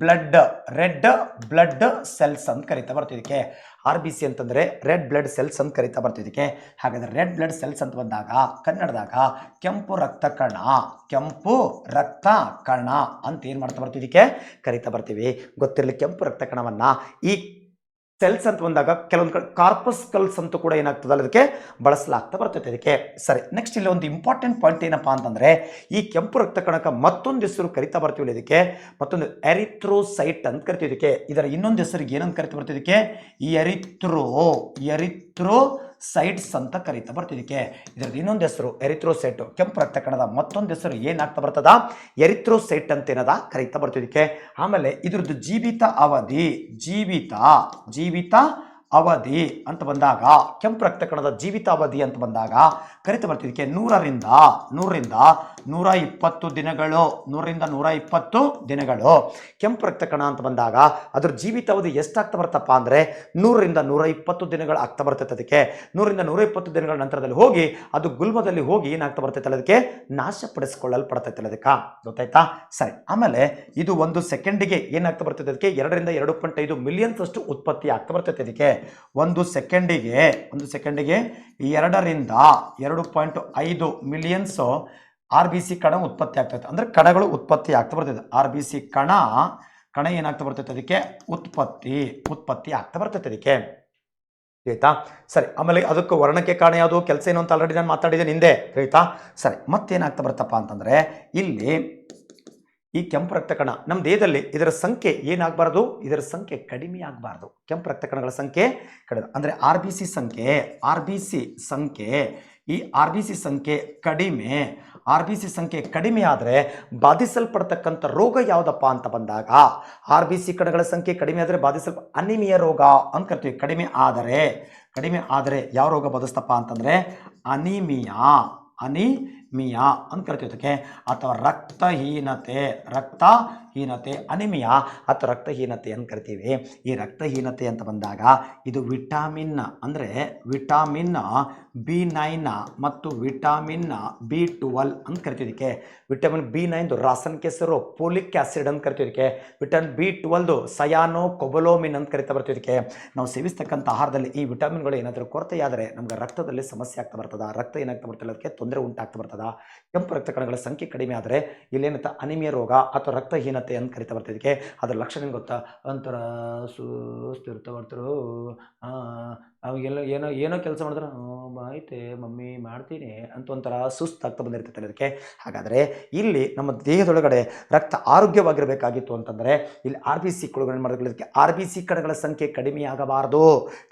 blood red blood cells ಅಂತ ಕರಿತಾ ಬರ್ತಿದ್ದಕ್ಕೆ. ಆರ್ ಬಿ ಸಿ ಅಂತಂದರೆ ರೆಡ್ ಬ್ಲಡ್ ಸೆಲ್ಸ್ ಅಂತ ಕರಿತಾ ಇದಕ್ಕೆ. ಹಾಗಾದರೆ ರೆಡ್ ಬ್ಲಡ್ ಸೆಲ್ಸ್ ಅಂತ ಬಂದಾಗ, ಕನ್ನಡದಾಗ ಕೆಂಪು ರಕ್ತ ಕಣ ಕೆಂಪು ರಕ್ತ ಕಣ ಅಂತ ಏನು ಮಾಡ್ತಾ ಬರ್ತೀವಿ ಇದಕ್ಕೆ? ಕರಿತಾ ಬರ್ತೀವಿ. ಗೊತ್ತಿರಲಿ ಕೆಂಪು ರಕ್ತ ಕಣವನ್ನು ಈ ಸೆಲ್ಸ್ ಅಂತ ಬಂದಾಗ ಕೆಲವೊಂದು ಕಡೆ ಕಾರ್ಪಸ್ಕಲ್ಸ್ ಅಂತೂ ಕೂಡ ಏನಾಗ್ತದಲ್ಲ, ಅದಕ್ಕೆ ಬಳಸಲಾಗ್ತಾ ಬರ್ತೈತೆ ಅದಕ್ಕೆ ಸರಿ ನೆಕ್ಸ್ಟ್ ಇಲ್ಲಿ ಒಂದು ಇಂಪಾರ್ಟೆಂಟ್ ಪಾಯಿಂಟ್ ಏನಪ್ಪಾ ಅಂತಂದ್ರೆ, ಈ ಕೆಂಪು ರಕ್ತ ಕಣಕ್ಕೆ ಮತ್ತೊಂದು ಹೆಸರು ಕರಿತಾ ಬರ್ತೀವಿ ಇದಕ್ಕೆ. ಮತ್ತೊಂದು ಎರಿಥ್ರೋಸೈಟ್ ಅಂತ ಕರಿತೀವಿ ಇದಕ್ಕೆ. ಇದರ ಇನ್ನೊಂದು ಹೆಸರಿಗೆ ಏನಂತ ಕರಿತಾ ಬರ್ತೀವಿ ಇದಕ್ಕೆ? ಎರಿಥ್ರೋ ಎರಿಥ್ರೋ ಸೈಟ್ಸ್ ಅಂತ ಕರೀತಾ ಬರ್ತಿದ್ದಕ್ಕೆ. ಇದರದ್ದು ಇನ್ನೊಂದು ಹೆಸರು ಎರಿಥ್ರೋಸೈಟ್ ಕೆಂಪು ರಕ್ತ ಕಣದ ಮತ್ತೊಂದು ಹೆಸರು ಏನಾಗ್ತಾ ಬರ್ತದ? ಎರಿಥ್ರೋಸೈಟ್ ಅಂತ ಏನದ ಕರೀತಾ ಬರ್ತಿದ್ದಕ್ಕೆ. ಆಮೇಲೆ ಇದ್ರದ್ದು ಜೀವಿತ ಅವಧಿ, ಜೀವಿತ ಜೀವಿತ ಅವಧಿ ಅಂತ ಬಂದಾಗ, ಕೆಂಪು ರಕ್ತ ಕಣದ ಜೀವಿತಾವಧಿ ಅಂತ ಬಂದಾಗ, ಕರಿತ ಬರ್ತಿದ್ದಕ್ಕೆ ನೂರರಿಂದ ನೂರರಿಂದ ನೂರ ಇಪ್ಪತ್ತು ದಿನಗಳು, ನೂರರಿಂದ ನೂರ ಇಪ್ಪತ್ತು ದಿನಗಳು. ಕೆಂಪು ರಕ್ತ ಕಣ ಅಂತ ಬಂದಾಗ, ಅದ್ರ ಜೀವಿತಾವಧಿ ಎಷ್ಟಾಗ್ತಾ ಬರ್ತಪ್ಪ ಅಂದರೆ, ನೂರರಿಂದ ನೂರ ಇಪ್ಪತ್ತು ದಿನಗಳು ಆಗ್ತಾ ಬರ್ತೈತೆ ಅದಕ್ಕೆ. ನೂರರಿಂದ ನೂರ ಇಪ್ಪತ್ತು ದಿನಗಳ ನಂತರದಲ್ಲಿ ಹೋಗಿ, ಅದು ಗುಲ್ಮದಲ್ಲಿ ಹೋಗಿ ಏನಾಗ್ತಾ ಬರ್ತೈತಲ್ಲ ಅದಕ್ಕೆ ನಾಶಪಡಿಸ್ಕೊಳ್ಳಲ್ಪಡ್ತೈತೆ ಅದಕ್ಕೆ. ಗೊತ್ತಾಯ್ತಾ? ಸರಿ, ಆಮೇಲೆ ಇದು ಒಂದು ಸೆಕೆಂಡಿಗೆ ಏನಾಗ್ತಾ ಬರ್ತೈತೆ ಅದಕ್ಕೆ, ಎರಡರಿಂದ ಎರಡು ಪಾಯಿಂಟ್ ಐದು ಮಿಲಿಯನ್ಸ್ ಅಷ್ಟು ಉತ್ಪತ್ತಿ ಆಗ್ತಾ ಬರ್ತೈತೆ ಅದಕ್ಕೆ. ಒಂದು ಸೆಕೆಂಡಿಗೆ ಒಂದು ಸೆಕೆಂಡಿಗೆ ಎರಡರಿಂದ ಎರಡು ಪಾಯಿಂಟ್ ಐದು ಮಿಲಿಯನ್ಸು ಆರ್ ಬಿ ಸಿ ಕಣ ಉತ್ಪತ್ತಿ ಆಗ್ತೈತೆ. ಅಂದರೆ ಕಣಗಳು ಉತ್ಪತ್ತಿ ಆಗ್ತಾ ಬರ್ತೈತೆ. ಆರ್ ಬಿ ಸಿ ಕಣ ಕಣ ಏನಾಗ್ತಾ ಬರ್ತೈತೆ ಅದಕ್ಕೆ? ಉತ್ಪತ್ತಿ ಉತ್ಪತ್ತಿ ಆಗ್ತಾ ಬರ್ತೈತೆ ಅದಕ್ಕೆ. ಆಯ್ತಾ? ಸರಿ, ಆಮೇಲೆ ಅದಕ್ಕೆ ವರ್ಣಕ್ಕೆ ಕಾರಣ ಯಾವುದು? ಕೆಲಸ ಏನು ಅಂತ ಆಲ್ರೆಡಿ ನಾನು ಮಾತಾಡಿದ್ದೇನೆ ಹಿಂದೆ ಆಯ್ತಾ? ಸರಿ, ಮತ್ತೇನಾಗ್ತಾ ಬರ್ತಪ್ಪ ಅಂತಂದರೆ ಇಲ್ಲಿ ಈ ಕೆಂಪು ರಕ್ತ ಕಣ ನಮ್ಮ ದೇಹದಲ್ಲಿ ಇದರ ಸಂಖ್ಯೆ ಏನಾಗಬಾರ್ದು? ಇದರ ಸಂಖ್ಯೆ ಕಡಿಮೆ ಆಗಬಾರ್ದು. ಕೆಂಪು ರಕ್ತ ಕಣಗಳ ಸಂಖ್ಯೆ ಕಡಿಮೆ. ಅಂದರೆ ಆರ್ ಬಿ ಸಿ ಸಂಖ್ಯೆ, ಆರ್ ಬಿ ಸಿ ಸಂಖ್ಯೆ, ಈ ಆರ್ ಬಿ ಸಿ ಸಂಖ್ಯೆ ಕಡಿಮೆ. ಆರ್ ಬಿ ಸಿ ಸಂಖ್ಯೆ ಕಡಿಮೆ ಆದರೆ ಬಾಧಿಸಲ್ಪಡ್ತಕ್ಕಂಥ ರೋಗ ಯಾವುದಪ್ಪ ಅಂತ ಬಂದಾಗ, ಆರ್ ಬಿ ಸಿ ಕಣಗಳ ಸಂಖ್ಯೆ ಕಡಿಮೆ ಆದರೆ ಬಾಧಿಸಲ್ಪ ಅನಿಮಿಯ ರೋಗ ಅಂತ ಕರಿತೀವಿ. ಕಡಿಮೆ ಆದರೆ ಕಡಿಮೆ ಆದರೆ ಯಾವ ರೋಗ ಬಾಧಿಸ್ತಪ್ಪ ಅಂತಂದರೆ ಅನಿಮಿಯಾ ಅನಿಮಿಯಾ ಅಂತ ಕರಿತೀವಿ ಅದಕ್ಕೆ. ಅಥವಾ ರಕ್ತಹೀನತೆ ರಕ್ತಹೀನತೆ ಅನಿಮಿಯಾ ಅಥವಾ ರಕ್ತಹೀನತೆ ಅಂತ ಕರಿತೀವಿ. ಈ ರಕ್ತಹೀನತೆ ಅಂತ ಬಂದಾಗ ಇದು ವಿಟಾಮಿನ್ ಅಂದರೆ ವಿಟಾಮಿನ್ ಬಿ ನೈನ್ ಮತ್ತು ವಿಟಾಮಿನ್ ಬಿ ಟುವೆಲ್ ಅಂತ ಕರಿತಿದ್ದಕ್ಕೆ ವಿಟಮಿನ್ ಬಿ ನೈನ್ದು ರಾಸನ್ ಕೆಸರು, ಪೋಲಿಕ್ ಆ್ಯಸಿಡ್ ಅಂತ ಕರಿತಿದ್ದಕ್ಕೆ ವಿಟಮಿನ್ ಬಿ ಟ್ವೆಲ್ದು ಸಯಾನೋ ಕೊಬಲೋಮಿನ್ ಅಂತ ಕರಿತಾ ಬರ್ತಿದ್ದಕ್ಕೆ ನಾವು ಸೇವಿಸ್ತಕ್ಕಂಥ ಆಹಾರದಲ್ಲಿ ಈ ವಿಟಮಿನ್ಗಳು ಏನಾದರೂ ಕೊರತೆಯಾದರೆ ನಮ್ಗೆ ರಕ್ತದಲ್ಲಿ ಸಮಸ್ಯೆ ಆಗ್ತಾ ಬರ್ತದೆ, ರಕ್ತ ಏನಾಗ್ತಾ ಬರ್ತದೆ, ಅದಕ್ಕೆ ತೊಂದರೆ ಉಂಟಾಗ್ತಾ ಬರ್ತದ. ಕೆಂಪು ರಕ್ತ ಕಣಗಳ ಸಂಖ್ಯೆ ಕಡಿಮೆ ಆದರೆ ಇಲ್ಲೇನಂತ ಅನಿಮಿಯ ರೋಗ ಅಥವಾ ರಕ್ತಹೀನತೆ ಅಂತ ಕರಿತಾ ಬರ್ತಿದ್ದಕ್ಕೆ ಅದರ ಲಕ್ಷಣ ಏನು ಗೊತ್ತಾ? ಒಂಥರ ಸುಸ್ತಿರ್ತಾ ಬರ್ತರು ಅವಾಗೆಲ್ಲ ಏನೋ ಏನೋ ಕೆಲಸ ಮಾಡಿದ್ರೆ "ಹ್ಮ್, ಆಯ್ತೆ ಮಮ್ಮಿ ಮಾಡ್ತೀನಿ ಅಂತ ಒಂಥರ ಸುಸ್ತಾಗ್ತಾ ಬಂದಿರ್ತೈತೆ ಅದಕ್ಕೆ. ಹಾಗಾದರೆ ಇಲ್ಲಿ ನಮ್ಮ ದೇಹದೊಳಗಡೆ ರಕ್ತ ಆರೋಗ್ಯವಾಗಿರಬೇಕಾಗಿತ್ತು ಅಂತಂದರೆ ಇಲ್ಲಿ ಆರ್ ಬಿ ಸಿ ಕಣಗಳು ಮಾಡೋದಕ್ಕೆ ಆರ್ ಬಿ ಸಿ ಕಣಗಳ ಸಂಖ್ಯೆ ಕಡಿಮೆ ಆಗಬಾರ್ದು.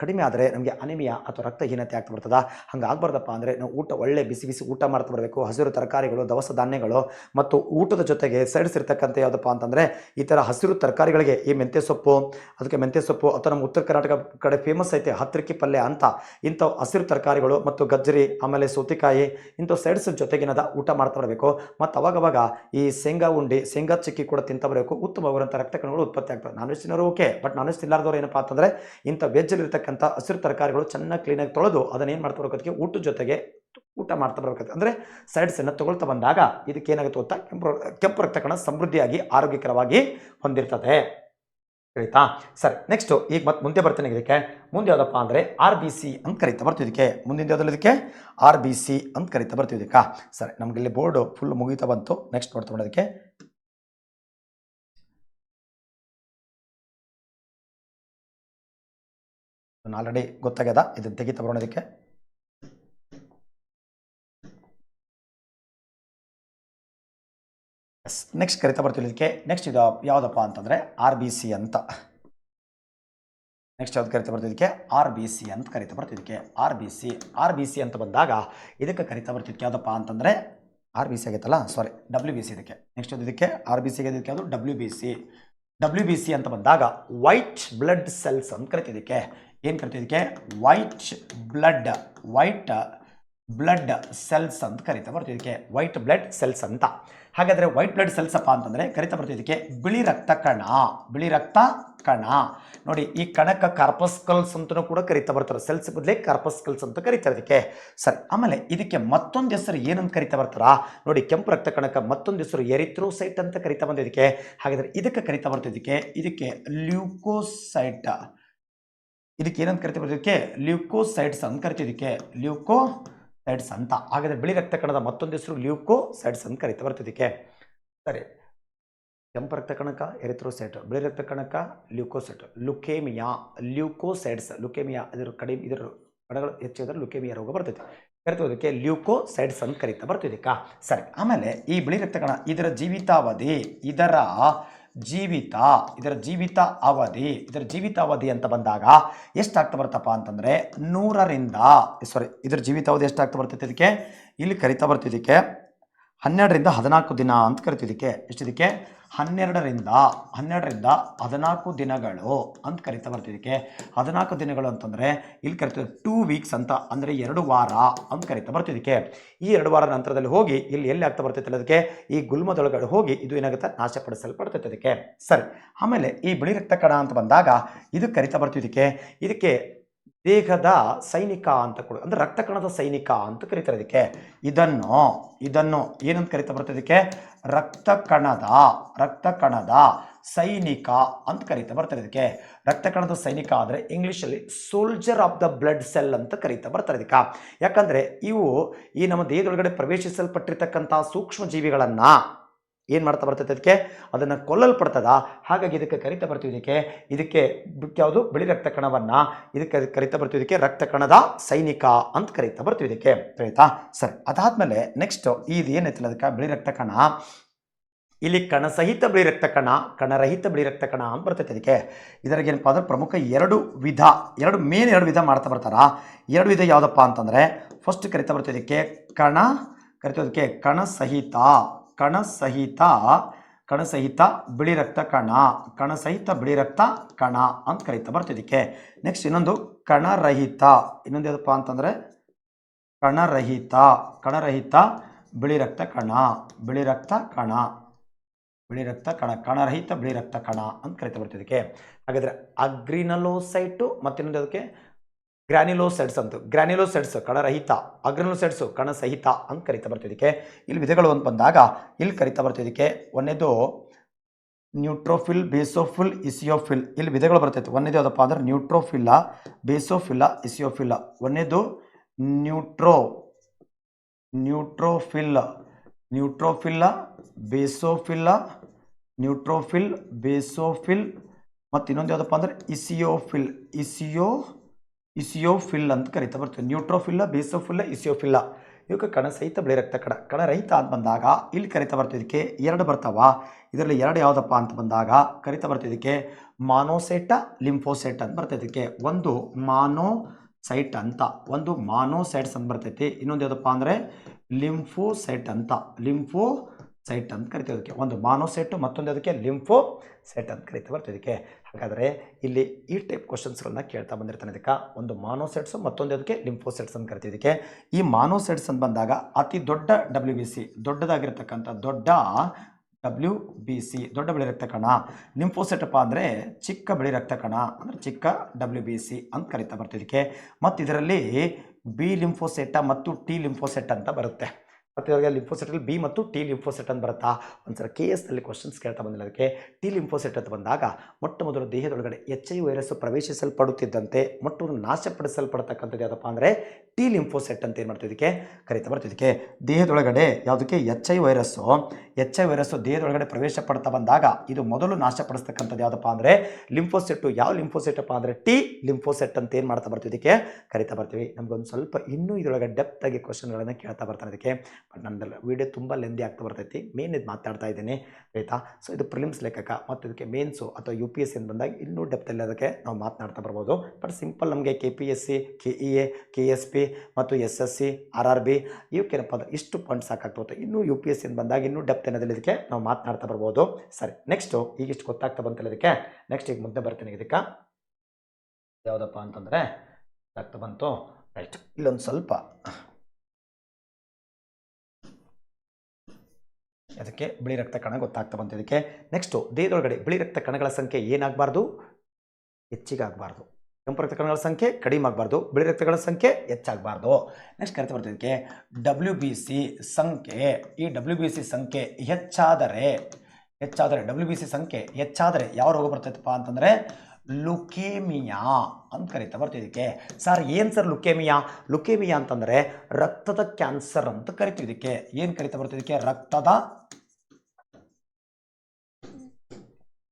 ಕಡಿಮೆ ಆದರೆ ನಮಗೆ ಅನಿಮಿಯಾ ಅಥವಾ ರಕ್ತಹೀನತೆ ಆಗ್ತಾ ಬರ್ತದ. ಹಂಗೆ ಆಗಬಾರ್ದಪ್ಪ ಅಂದರೆ ನಾವು ಊಟ ಒಳ್ಳೆ ಬಿಸಿ ಬಿಸಿ ಊಟ ಮಾಡ್ತಾ ಬರಬೇಕು. ಹಸಿರು ತರಕಾರಿಗಳು ದವಸ ಧಾನ್ಯಗಳು ಮತ್ತು ಊಟದ ಜೊತೆಗೆ ಸೈಡ್ಸ್ ಯಾವುದಪ್ಪ ಅಂತಂದರೆ ಈ ಥರ ಹಸಿರು ತರಕಾರಿಗಳಿಗೆ ಈ ಮೆಂತ್ಯ ಸೊಪ್ಪು ಅದಕ್ಕೆ ಮೆಂತ್ಯ ಸೊಪ್ಪು ಅಥವಾ ನಮ್ಮ ಉತ್ತರ ಕರ್ನಾಟಕ ಕಡೆ ಫೇಮಸ್ ಐತೆ ಹತ್ತಿರಕ್ಕಿ ಪಲ್ಯ ಅಂತ ಇಂಥ ಹಸಿರು ತರಕಾರಿಗಳು ಮತ್ತು ಗಜ್ಜರಿ, ಆಮೇಲೆ ಸೌತೆಕಾಯಿ, ಇಂಥ ಸೈಡ್ಸ್ ಜೊತೆಗಿನದ ಊಟ ಮಾಡ್ತಾ ಬರಬೇಕು. ಮತ್ತು ಅವಾಗವಾಗ ಈ ಶೇಂಗಾ ಉಂಡಿ, ಶೇಂಗಾ ಚಿಕ್ಕಿ ಕೂಡ ತಿಂತ ಬರಬೇಕು. ಉತ್ತಮವಾಗಿರುವಂಥ ರಕ್ತ ಕಣಗಳು ಉತ್ಪತ್ತಿ ಆಗ್ತವೆ. ನಾನ್ ವೆಜ್ ತಿನ್ನೋರು ಓಕೆ ಬಟ್ ನಾನ್ ವೆಜ್ ತಿನ್ನಲಾರ್ದವ್ರು ಏನಪ್ಪ ಅಂತಂದರೆ, ಇಂಥ ವೆಜ್ಜಲ್ಲಿರ್ತಕ್ಕಂಥ ಹಸಿರು ತರಕಾರಿಗಳು ಚೆನ್ನಾಗಿ ಕ್ಲೀನಾಗಿ ತೊಳೆದು ಅದನ್ನ ಏನು ಮಾಡ್ತಾ ಬರಬೇಕು ಅದಕ್ಕೆ ಊಟದ ಜೊತೆಗೆ ಊಟ ಮಾಡ್ತಾ ಬರಬೇಕಾಗುತ್ತೆ ಅಂದರೆ ಸೈಡ್ಸನ್ನು ತಗೊಳ್ತಾ ಬಂದಾಗ ಇದಕ್ಕೆ ಏನಾಗುತ್ತೆ ಗೊತ್ತಾ? ಕೆಂಪು ಕೆಂಪು ರಕ್ತ ಕಣ ಸಮೃದ್ಧಿಯಾಗಿ, ಆರೋಗ್ಯಕರವಾಗಿ ಹೊಂದಿರ್ತದೆ. ಆಯ್ತಾ? ಸರಿ ನೆಕ್ಸ್ಟು ಈಗ ಮತ್ತೆ ಮುಂದೆ ಬರ್ತೀನಿ ಇದಕ್ಕೆ. ಮುಂದೆ ಯಾವುದಪ್ಪ ಅಂದರೆ ಆರ್ ಬಿ ಸಿ ಅಂತ ಕರಿತಾ ಇದಕ್ಕೆ. ಮುಂದಿನ ಯಾವುದಲ್ಲ ಇದಕ್ಕೆ? ಆರ್ ಬಿ ಸಿ ಅಂತ ಕರಿತಾ ಬರ್ತೀವಿ ಇದಕ್ಕೆ. ಸರಿ, ನಮ್ಗೆ ಇಲ್ಲಿ ಬೋರ್ಡು ಫುಲ್ ಮುಗೀತಾ ಬಂತು. ನೆಕ್ಸ್ಟ್ ನೋಡ್ತಾ ಮಾಡೋದಕ್ಕೆ ಆಲ್ರೆಡಿ ಗೊತ್ತಾಗ್ಯದ? ಇದನ್ನು ತೆಗಿತಾ ಬರೋಣದಕ್ಕೆ ಎಸ್ ನೆಕ್ಸ್ಟ್ ಕರಿತಾ ಬರ್ತೀವಿ ಇದಕ್ಕೆ ನೆಕ್ಸ್ಟ್ ಇದು ಯಾವುದಪ್ಪ ಅಂತಂದರೆ ಆರ್ ಬಿ ಸಿ ಅಂತ. ನೆಕ್ಸ್ಟ್ ಯಾವ್ದು ಕರಿತಾ ಬರ್ತಿದ್ದಕ್ಕೆ ಆರ್ ಬಿ ಸಿ ಅಂತ ಕರಿತಾ ಬರ್ತಿದ್ದಕ್ಕೆ R B C R B C ಅಂತ ಬಂದಾಗ ಇದಕ್ಕೆ ಕರಿತಾ ಬರ್ತಿದ್ದಕ್ಕೆ ಯಾವುದಪ್ಪ ಅಂತಂದರೆ ಆರ್ ಬಿ ಸಿ ಆಗೈತಲ್ಲ ಸಾರಿ ಡಬ್ಲ್ಯೂ ಬಿ ಸಿ ಇದಕ್ಕೆ. ನೆಕ್ಸ್ಟ್ ಇದಕ್ಕೆ? ಆರ್ ಬಿ ಸಿ ಇದಕ್ಕೆ ಯಾವುದು? W B C W B C ಅಂತ ಬಂದಾಗ ವೈಟ್ ಬ್ಲಡ್ ಸೆಲ್ಸ್ ಅಂತ ಕರಿತಿದ್ದಕ್ಕೆ. ಏನು ಕರಿತಿದ್ದಕ್ಕೆ? White blood white blood cells ಅಂತ ಕರಿತಾ ಇದಕ್ಕೆ ವೈಟ್ ಬ್ಲಡ್ ಸೆಲ್ಸ್ ಅಂತ. ಹಾಗಾದರೆ ವೈಟ್ ಬ್ಲಡ್ ಸೆಲ್ಸ್ ಅಪ್ಪ ಅಂತಂದರೆ ಕರಿತಾ ಇದಕ್ಕೆ ಬಿಳಿ ರಕ್ತ ಕಣ. ಬಿಳಿ ರಕ್ತ ಕಣ. ನೋಡಿ, ಈ ಕಣಕ್ಕೆ ಕಾರ್ಪಸ್ಕಲ್ಸ್ ಅಂತಲೂ ಕೂಡ ಕರಿತಾ ಬರ್ತಾರೆ. ಸೆಲ್ಸ್ ಬದಲೇ ಕಾರ್ಪಸ್ಕಲ್ಸ್ ಅಂತ ಕರಿತಾರೆ ಇದಕ್ಕೆ. ಸರಿ, ಆಮೇಲೆ ಇದಕ್ಕೆ ಮತ್ತೊಂದು ಹೆಸರು ಏನಂತ ಕರಿತಾ ಬರ್ತಾರಾ? ನೋಡಿ, ಕೆಂಪು ರಕ್ತ ಕಣಕ್ಕೆ ಮತ್ತೊಂದು ಹೆಸರು ಎರಿಥ್ರೋಸೈಟ್ ಅಂತ ಕರಿತಾ ಬಂದಿದ್ದಕ್ಕೆ ಹಾಗಾದರೆ ಇದಕ್ಕೆ ಕರಿತಾ ಬರ್ತಿದ್ದಕ್ಕೆ ಇದಕ್ಕೆ ಲ್ಯೂಕೋಸೈಟ್ ಇದಕ್ಕೆ ಏನಂತ ಕರಿತಾ ಬರ್ತಿದ್ದಕ್ಕೆ ಲ್ಯೂಕೋಸೈಡ್ಸ್ ಅಂತ ಕರಿತಿದ್ದಕ್ಕೆ ಲ್ಯೂಕೋಸೈಡ್ಸ್ ಅಂತ. ಹಾಗಾದರೆ ಬಿಳಿ ರಕ್ತ ಕಣದ ಮತ್ತೊಂದು ಹೆಸರು ಲ್ಯೂಕೋಸೈಡ್ಸ್ ಅಂತ ಕರೀತ ಬರ್ತಿದ್ದಕ್ಕೆ ಸರಿ. ಕೆಂಪು ರಕ್ತ ಕಣಕ ಎರಿಥ್ರೋಸೈಟ್ ಬಿಳಿ ರಕ್ತ ಕಣಕ ಲ್ಯೂಕೋಸೈಟ್ ಲುಕೇಮಿಯಾ ಲ್ಯೂಕೋಸೈಡ್ಸ್ ಲುಕೇಮಿಯಾ, ಇದರ ಕಡಿಮೆ, ಇದರ ಕಣಗಳು ಹೆಚ್ಚಿದ್ರೆ ಲುಕೇಮಿಯಾ ರೋಗ ಬರ್ತೈತೆ. ಕರಿತೋದಕ್ಕೆ ಲ್ಯೂಕೋಸೈಡ್ಸ್ ಅಂತ ಕರೀತಾ ಬರ್ತಿದ್ದಕ್ಕ ಸರಿ, ಆಮೇಲೆ ಈ ಬಿಳಿ ರಕ್ತ ಕಣ, ಇದರ ಜೀವಿತಾವಧಿ, ಇದರ ಜೀವಿತ, ಇದರ ಜೀವಿತ ಅವಧಿ, ಇದರ ಜೀವಿತಾವಧಿ ಅಂತ ಬಂದಾಗ ಎಷ್ಟಾಗ್ತಾ ಬರ್ತಪ್ಪ ಅಂತಂದರೆ ನೂರರಿಂದ ಸಾರಿ ಇದರ ಜೀವಿತಾವಧಿ ಎಷ್ಟಾಗ್ತಾ ಬರ್ತೈತೆ ಇದಕ್ಕೆ? ಇಲ್ಲಿ ಕರಿತಾ ಬರ್ತಿದ್ದಕ್ಕೆ ಹನ್ನೆರಡರಿಂದ ಹದಿನಾಲ್ಕು ದಿನ ಅಂತ ಕರಿತಿದ್ದಕ್ಕೆ. ಎಷ್ಟಿದಕ್ಕೆ ಹನ್ನೆರಡರಿಂದ ಹನ್ನೆರಡರಿಂದ ಹದಿನಾಲ್ಕು ದಿನಗಳು ಅಂತ ಕರಿತಾ ಬರ್ತಿದ್ದಕ್ಕೆ. ಹದಿನಾಲ್ಕು ದಿನಗಳು ಅಂತಂದರೆ ಇಲ್ಲಿ ಕರಿತೀವಿ ಟೂ ವೀಕ್ಸ್ ಅಂತ, ಅಂದರೆ ಎರಡು ವಾರ ಅಂತ ಕರಿತಾ ಬರ್ತಿದ್ದಕ್ಕೆ. ಈ ಎರಡು ವಾರ ನಂತರದಲ್ಲಿ ಹೋಗಿ ಇಲ್ಲಿ ಎಲ್ಲಿ ಆಗ್ತಾ ಬರ್ತೈತಲ್ಲ ಅದಕ್ಕೆ ಈ ಗುಲ್ಮದೊಳಗಡೆ ಹೋಗಿ ಇದು ಏನಾಗುತ್ತೆ? ನಾಶಪಡಿಸಲ್ಪಡ್ತೈತೆ ಅದಕ್ಕೆ ಸರಿ, ಆಮೇಲೆ ಈ ಬಿಳಿ ರಕ್ತ ಕಣ ಅಂತ ಬಂದಾಗ ಇದು ಕರಿತಾ ಬರ್ತಿದ್ದಕ್ಕೆ. ಇದಕ್ಕೆ ದೇಹದ ಸೈನಿಕ ಅಂತ ಕೊಡು, ಅಂದರೆ ರಕ್ತ ಕಣದ ಸೈನಿಕ ಅಂತ ಕರೀತಾರೆ ಇದಕ್ಕೆ ಇದನ್ನು ಇದನ್ನು ಏನಂತ ಕರಿತಾ ಬರ್ತದಕ್ಕೆ ರಕ್ತ ಕಣದ ರಕ್ತ ಕಣದ ಸೈನಿಕ ಅಂತ ಕರೀತಾ ಬರ್ತಾರೆ ಇದಕ್ಕೆ. ರಕ್ತ ಕಣದ ಸೈನಿಕ ಆದರೆ ಇಂಗ್ಲೀಷಲ್ಲಿ soldier of the blood cell ಅಂತ ಕರೀತಾ ಬರ್ತಾರೆ ಇದಕ್ಕೆ. ಯಾಕಂದರೆ ಇವು ಈ ನಮ್ಮ ದೇಹದೊಳಗಡೆ ಪ್ರವೇಶಿಸಲ್ಪಟ್ಟಿರ್ತಕ್ಕಂಥ ಸೂಕ್ಷ್ಮ ಜೀವಿಗಳನ್ನು ಏನು ಮಾಡ್ತಾ ಬರ್ತೈತೆ ಅದಕ್ಕೆ ಅದನ್ನು ಕೊಲ್ಲಲ್ಪಡ್ತದ. ಹಾಗಾಗಿ ಇದಕ್ಕೆ ಕರಿತಾ ಬರ್ತೀವಿ ಇದಕ್ಕೆ. ಇದಕ್ಕೆ ಯಾವುದು? ಬಿಳಿ ರಕ್ತ ಕಣವನ್ನು ಇದಕ್ಕೆ ಕರಿತಾ ಬರ್ತೀವಿ ಇದಕ್ಕೆ ರಕ್ತ ಕಣದ ಸೈನಿಕ ಅಂತ ಕರಿತಾ ಬರ್ತೀವಿ ಇದಕ್ಕೆ. ಕರೀತಾ ಸರಿ, ಅದಾದಮೇಲೆ ನೆಕ್ಸ್ಟ್ ಇದು ಏನೈತಲ್ಲ ಅದಕ್ಕೆ? ಬಿಳಿ ರಕ್ತ ಕಣ ಇಲ್ಲಿ ಕಣಸಹಿತ ಬಿಳಿ ರಕ್ತ ಕಣ, ಕಣರಹಿತ ಬಿಳಿ ರಕ್ತ ಕಣ ಅಂತ ಬರ್ತೈತೆ ಇದಕ್ಕೆ ಇದರಾಗ ಏನಪ್ಪ ಅಂದ್ರೆ ಪ್ರಮುಖ ಎರಡು ವಿಧ, ಎರಡು ಮೇನ್ ಎರಡು ವಿಧ ಮಾಡ್ತಾ ಬರ್ತಾರ. ಎರಡು ವಿಧ ಯಾವುದಪ್ಪ ಅಂತಂದರೆ ಫಸ್ಟ್ ಕರಿತಾ ಬರ್ತೀವಿ ಇದಕ್ಕೆ ಕಣ ಕರಿತೋದಕ್ಕೆ ಕಣಸಹಿತ ಕಣಸಹಿತ ಕಣಸಹಿತ ಬಿಳಿ ರಕ್ತ ಕಣ, ಕಣಸಹಿತ ಬಿಳಿ ರಕ್ತ ಕಣ ಅಂತ ಕರಿತಾ ಬರ್ತಿದ್ದಕ್ಕೆ ನೆಕ್ಸ್ಟ್ ಇನ್ನೊಂದು ಕಣರಹಿತ, ಇನ್ನೊಂದು ಯಾವುದಪ್ಪ ಅಂತಂದರೆ ಕಣರಹಿತ ಕಣರಹಿತ ಬಿಳಿ ರಕ್ತ ಕಣ, ಬಿಳಿ ರಕ್ತ ಕಣ. ಬಿಳಿ ರಕ್ತ ಕಣ, ಕಣರಹಿತ ಬಿಳಿ ರಕ್ತ ಕಣ ಅಂತ ಕರಿತಾ ಬರ್ತಿದ್ದಕ್ಕೆ ಹಾಗಾದರೆ ಅಗ್ರಿನಲೋಸೈಟು ಮತ್ತಿನ್ನೊಂದು ಅದಕ್ಕೆ ಗ್ರ್ಯಾನಿಲೋಸೆಡ್ಸ್ ಅಂತ. ಗ್ರ್ಯಾನಿಲೋಸೆಡ್ಸ್ ಕಣರಹಿತ, ಅಗ್ರಿನಲೋಸೈಡ್ಸು ಕಣ ಸಹಿತ ಅಂತ ಕರಿತಾ ಬರ್ತಿದ್ದಕ್ಕೆ ಇಲ್ಲಿ ವಿಧಗಳು ಅಂತ ಬಂದಾಗ ಇಲ್ಲಿ ಕರಿತಾ ಬರ್ತಿದ್ದಕ್ಕೆ ಒಂದೇದು ನ್ಯೂಟ್ರೋಫಿಲ್, ಬೇಸೋಫಿಲ್, ಇಸಿಯೋಫಿಲ್. ಇಲ್ಲಿ ವಿಧಗಳು ಬರ್ತೈತೆ. ಒಂದೇದು ಯಾವುದಪ್ಪ ಅಂದ್ರೆ ನ್ಯೂಟ್ರೋಫಿಲ್ಲ, ಬೇಸೋಫಿಲ್ಲ, ಇಸಿಯೋಫಿಲ್ಲ. ಒಂದೇದು ನ್ಯೂಟ್ರೋ ನ್ಯೂಟ್ರೋಫಿಲ್ ನ್ಯೂಟ್ರೋಫಿಲ್ಲ, ಬೇಸೋಫಿಲ್ಲ, ನ್ಯೂಟ್ರೋಫಿಲ್, ಬೇಸೋಫಿಲ್, ಮತ್ತು ಇನ್ನೊಂದು ಯಾವುದಪ್ಪ ಅಂದರೆ ಇಸಿಯೋಫಿಲ್, ಇಸಿಯೋ, ಇಸಿಯೋಫಿಲ್ ಅಂತ ಕರಿತಾ ಬರ್ತೀವಿ ನ್ಯೂಟ್ರೋಫಿಲ್ಲ, ಬೇಸೋಫಿಲ್ಲ, ಇಸಿಯೋಫಿಲ್ಲ. ಇವಕ್ಕೆ ಕಣಸಹಿತ ಬೆಳೆ ರಕ್ತ ಕಣ. ಕಣರಹಿತ ಅಂತ ಬಂದಾಗ ಇಲ್ಲಿ ಕರಿತಾ ಬರ್ತಿದ್ದಕ್ಕೆ ಎರಡು ಬರ್ತಾವ. ಇದರಲ್ಲಿ ಎರಡು ಯಾವುದಪ್ಪ ಅಂತ ಬಂದಾಗ ಕರಿತಾ ಬರ್ತಿದ್ದಕ್ಕೆ ಮಾನೋಸೈಟ, ಲಿಂಫೋಸೈಟ್ ಅಂತ ಬರ್ತೈದಕ್ಕೆ ಒಂದು ಮಾನೋಸೈಟ್ ಅಂತ. ಒಂದು ಮಾನೋಸೈಟ್ಸ್ ಅಂತ ಬರ್ತೈತಿ. ಇನ್ನೊಂದು ಯಾವುದಪ್ಪ ಅಂದರೆ ಲಿಂಫೋಸೈಟ್ ಅಂತ. ಲಿಂಫೋ ಸೈಟ್ ಅಂತ ಕರಿತೀವಿ ಒಂದು ಮಾನೋಸೈಟು ಮತ್ತೊಂದು ಅದಕ್ಕೆ ಲಿಂಫೋ ಸೈಟ್ ಅಂತ ಕರಿತಾ ಅದಕ್ಕೆ ಹಾಗಾದರೆ ಇಲ್ಲಿ ಈ ಟೈಪ್ ಕ್ವಶನ್ಸ್ಗಳನ್ನ ಕೇಳ್ತಾ ಬಂದಿರ್ತಾನೆ ಅದಕ್ಕೆ ಒಂದು ಮಾನೋಸೆಟ್ಸು ಮತ್ತೊಂದು ಅದಕ್ಕೆ ಲಿಂಫೋಸೆಟ್ಸ್ ಅಂತ ಕರಿತಿದಕ್ಕೆ ಈ ಮಾನೋಸೆಟ್ಸ್ ಅಂತ ಬಂದಾಗ ಅತಿ ದೊಡ್ಡ ಡಬ್ಲ್ಯೂ ಬಿ ಸಿ ದೊಡ್ಡದಾಗಿರ್ತಕ್ಕಂಥ ದೊಡ್ಡ ಡಬ್ಲ್ಯೂ ಬಿ ಸಿ ದೊಡ್ಡ ಬಿಳಿ ರಕ್ತ ಕಣ. ಲಿಂಫೋಸೆಟಪ್ಪ ಅಂದರೆ ಚಿಕ್ಕ ಬಿಳಿ ರಕ್ತ ಕಣ. ಅಂದರೆ ಚಿಕ್ಕ ಡಬ್ಲ್ಯೂ ಬಿ ಸಿ ಅಂತ ಕರಿತಾ ಬರ್ತಿದ್ದಕ್ಕೆ ಮತ್ತು ಇದರಲ್ಲಿ ಬಿ ಲಿಂಫೋಸೆಟ ಮತ್ತು ಟಿ ಲಿಂಫೋಸೆಟ್ ಅಂತ ಬರುತ್ತೆ. ಮತ್ತು ಇವಾಗ ಲಿಂಫೋಸೆಟಲ್ಲಿ ಬಿ ಮತ್ತು ಟಿ ಲಿಂಫೋಸೆಟ್ ಅಂತ ಬರುತ್ತಾ? ಒಂದ್ಸಲ ಕೆ ಎಸ್ನಲ್ಲಿ ಕ್ವಶನ್ಸ್ ಕೇಳ್ತಾ ಬಂದಿಲ್ಲ ಅದಕ್ಕೆ. ಟಿ ಲಿಂಫೋಸೆಟ್ ಅಂತ ಬಂದಾಗ ಮೊಟ್ಟ ಮೊದಲು ದೇಹದೊಳಗಡೆ ಎಚ್ ಐ ವೈರಸ್ ಪ್ರವೇಶಿಸಲ್ಪಡುತ್ತಿದ್ದಂತೆ ಮೊಟ್ಟವನ್ನು ನಾಶಪಡಿಸಲ್ಪಡ್ತಕ್ಕಂಥದ್ದು ಯಾವುದಪ್ಪ ಅಂದರೆ ಟಿ ಲಿಂಫೋಸೆಟ್ ಅಂತ ಏನು ಮಾಡ್ತಿದ್ದಕ್ಕೆ ಕರಿತಾ ಇದಕ್ಕೆ. ದೇಹದೊಳಗಡೆ ಯಾವುದಕ್ಕೆ? H I virus H I virus ದೇಹದೊಳಗಡೆ ಪ್ರವೇಶ ಪಡ್ತಾ ಬಂದಾಗ ಇದು ಮೊದಲು ನಾಶಪಡಿಸ್ತಕ್ಕಂಥದ್ದು ಯಾವುದಪ್ಪ ಅಂದರೆ ಲಿಂಫೋಸೆಟ್ಟು ಯಾವ ಲಿಂಫೋಸೆಟಪ್ಪ ಅಂದರೆ ಟಿ ಲಿಂಫೋಸೆಟ್ ಅಂತ ಏನು ಮಾಡ್ತಾ ಬರ್ತೀವಿ ಇದಕ್ಕೆ? ಕರಿತಾ ಬರ್ತೀವಿ. ನಮಗೊಂದು ಸ್ವಲ್ಪ ಇನ್ನೂ ಇದರೊಳಗೆ ಡೆಪ್ತ್ ಆಗಿ ಕ್ವಶನ್ಗಳನ್ನು ಕೇಳ್ತಾ ಬರ್ತಾನೆ ಅದಕ್ಕೆ ಬಟ್ ನಂದಲ್ಲ ವೀಡಿಯೋ ತುಂಬ ಲೆಂದಿ ಆಗ್ತಾ ಬರ್ತೈತಿ. ಮೇನ್ ಇದು ಮಾತಾಡ್ತಾ ಇದ್ದೀನಿ, ಆಯಿತಾ? ಸೊ ಇದು ಪ್ರಿಲಿಮ್ಸ್ ಲೆಕ್ಕಕ ಮತ್ತು ಇದಕ್ಕೆ ಮೇನ್ಸು ಅಥವಾ ಯು ಪಿ ಎಸ್ ಸಿ ಬಂದಾಗ ಇನ್ನೂ ಡೆಪ್ತಲ್ಲಿ ಅದಕ್ಕೆ ನಾವು ಮಾತನಾಡ್ತಾ ಬರ್ಬೋದು. ಬಟ್ ಸಿಂಪಲ್ ನಮಗೆ K P S C K E A K S P ಮತ್ತು S S C R R B ಇವಕ್ಕೇನಪ್ಪ ಅಂದರೆ ಇಷ್ಟು ಪಾಯಿಂಟ್ ಸಾಕಾಗ್ತದೆ ಇನ್ನೂ ಯು ಪಿ ಎಸ್ ಸಿ ಬಂದಾಗ ಇನ್ನೂ ಡೆಪ್ತ್ ಏನಾದಲ್ಲಿ ಇದಕ್ಕೆ ನಾವು ಮಾತನಾಡ್ತಾ ಬರ್ಬೋದು. ಸರಿ ನೆಕ್ಸ್ಟು ಈಗ ಇಷ್ಟು ಗೊತ್ತಾಗ್ತಾ ಬಂತಲ್ಲ ಇದಕ್ಕೆ? ನೆಕ್ಸ್ಟ್ ಈಗ ಮುಂದೆ ಬರ್ತೀನಿ ಇದಕ್ಕೆ. ಯಾವುದಪ್ಪ ಅಂತಂದರೆ ಗೊತ್ತಾಗ್ತಾ ಬಂತು. ರೈಟ್ ಇಲ್ಲೊಂದು ಸ್ವಲ್ಪ ಅದಕ್ಕೆ ಬಿಳಿ ರಕ್ತ ಕಣ ಗೊತ್ತಾಗ್ತಾ ಬಂತು ಇದಕ್ಕೆ. ನೆಕ್ಸ್ಟು ದೇಹದೊಳಗಡೆ ಬಿಳಿ ರಕ್ತ ಕಣಗಳ ಸಂಖ್ಯೆ ಏನಾಗಬಾರ್ದು? ಹೆಚ್ಚಿಗಾಗಬಾರ್ದು. ಕೆಂಪು ರಕ್ತ ಕಣಗಳ ಸಂಖ್ಯೆ ಕಡಿಮೆ ಆಗಬಾರ್ದು ಬಿಳಿ ರಕ್ತಗಳ ಸಂಖ್ಯೆ ಹೆಚ್ಚಾಗಬಾರ್ದು. ನೆಕ್ಸ್ಟ್ ಕರೆತ ಇದಕ್ಕೆ. ಡಬ್ಲ್ಯೂ ಬಿ ಸಿ ಸಂಖ್ಯೆ. ಈ ಡಬ್ಲ್ಯೂ ಬಿ ಸಿ ಸಂಖ್ಯೆ ಹೆಚ್ಚಾದರೆ ಹೆಚ್ಚಾದರೆ ಡಬ್ಲ್ಯೂ ಬಿ ಸಿ ಸಂಖ್ಯೆ ಹೆಚ್ಚಾದರೆ ಯಾವ ರೋಗ ಬರ್ತೈತಪ್ಪ ಅಂತಂದರೆ ಲುಕೇಮಿಯಾ ಅಂತ ಕರಿತಾ ಬರ್ತೀವಿ ಇದಕ್ಕೆ. ಸರ್, ಏನು ಸರ್ ಲುಕೇಮಿಯಾ? ಲುಕೇಮಿಯಾ ಅಂತಂದರೆ ರಕ್ತದ ಕ್ಯಾನ್ಸರ್ ಅಂತ ಕರಿತೀವಿ ಇದಕ್ಕೆ. ಏನು ಕರಿತಾ ಬರ್ತೀವಿ ಇದಕ್ಕೆ? ರಕ್ತದ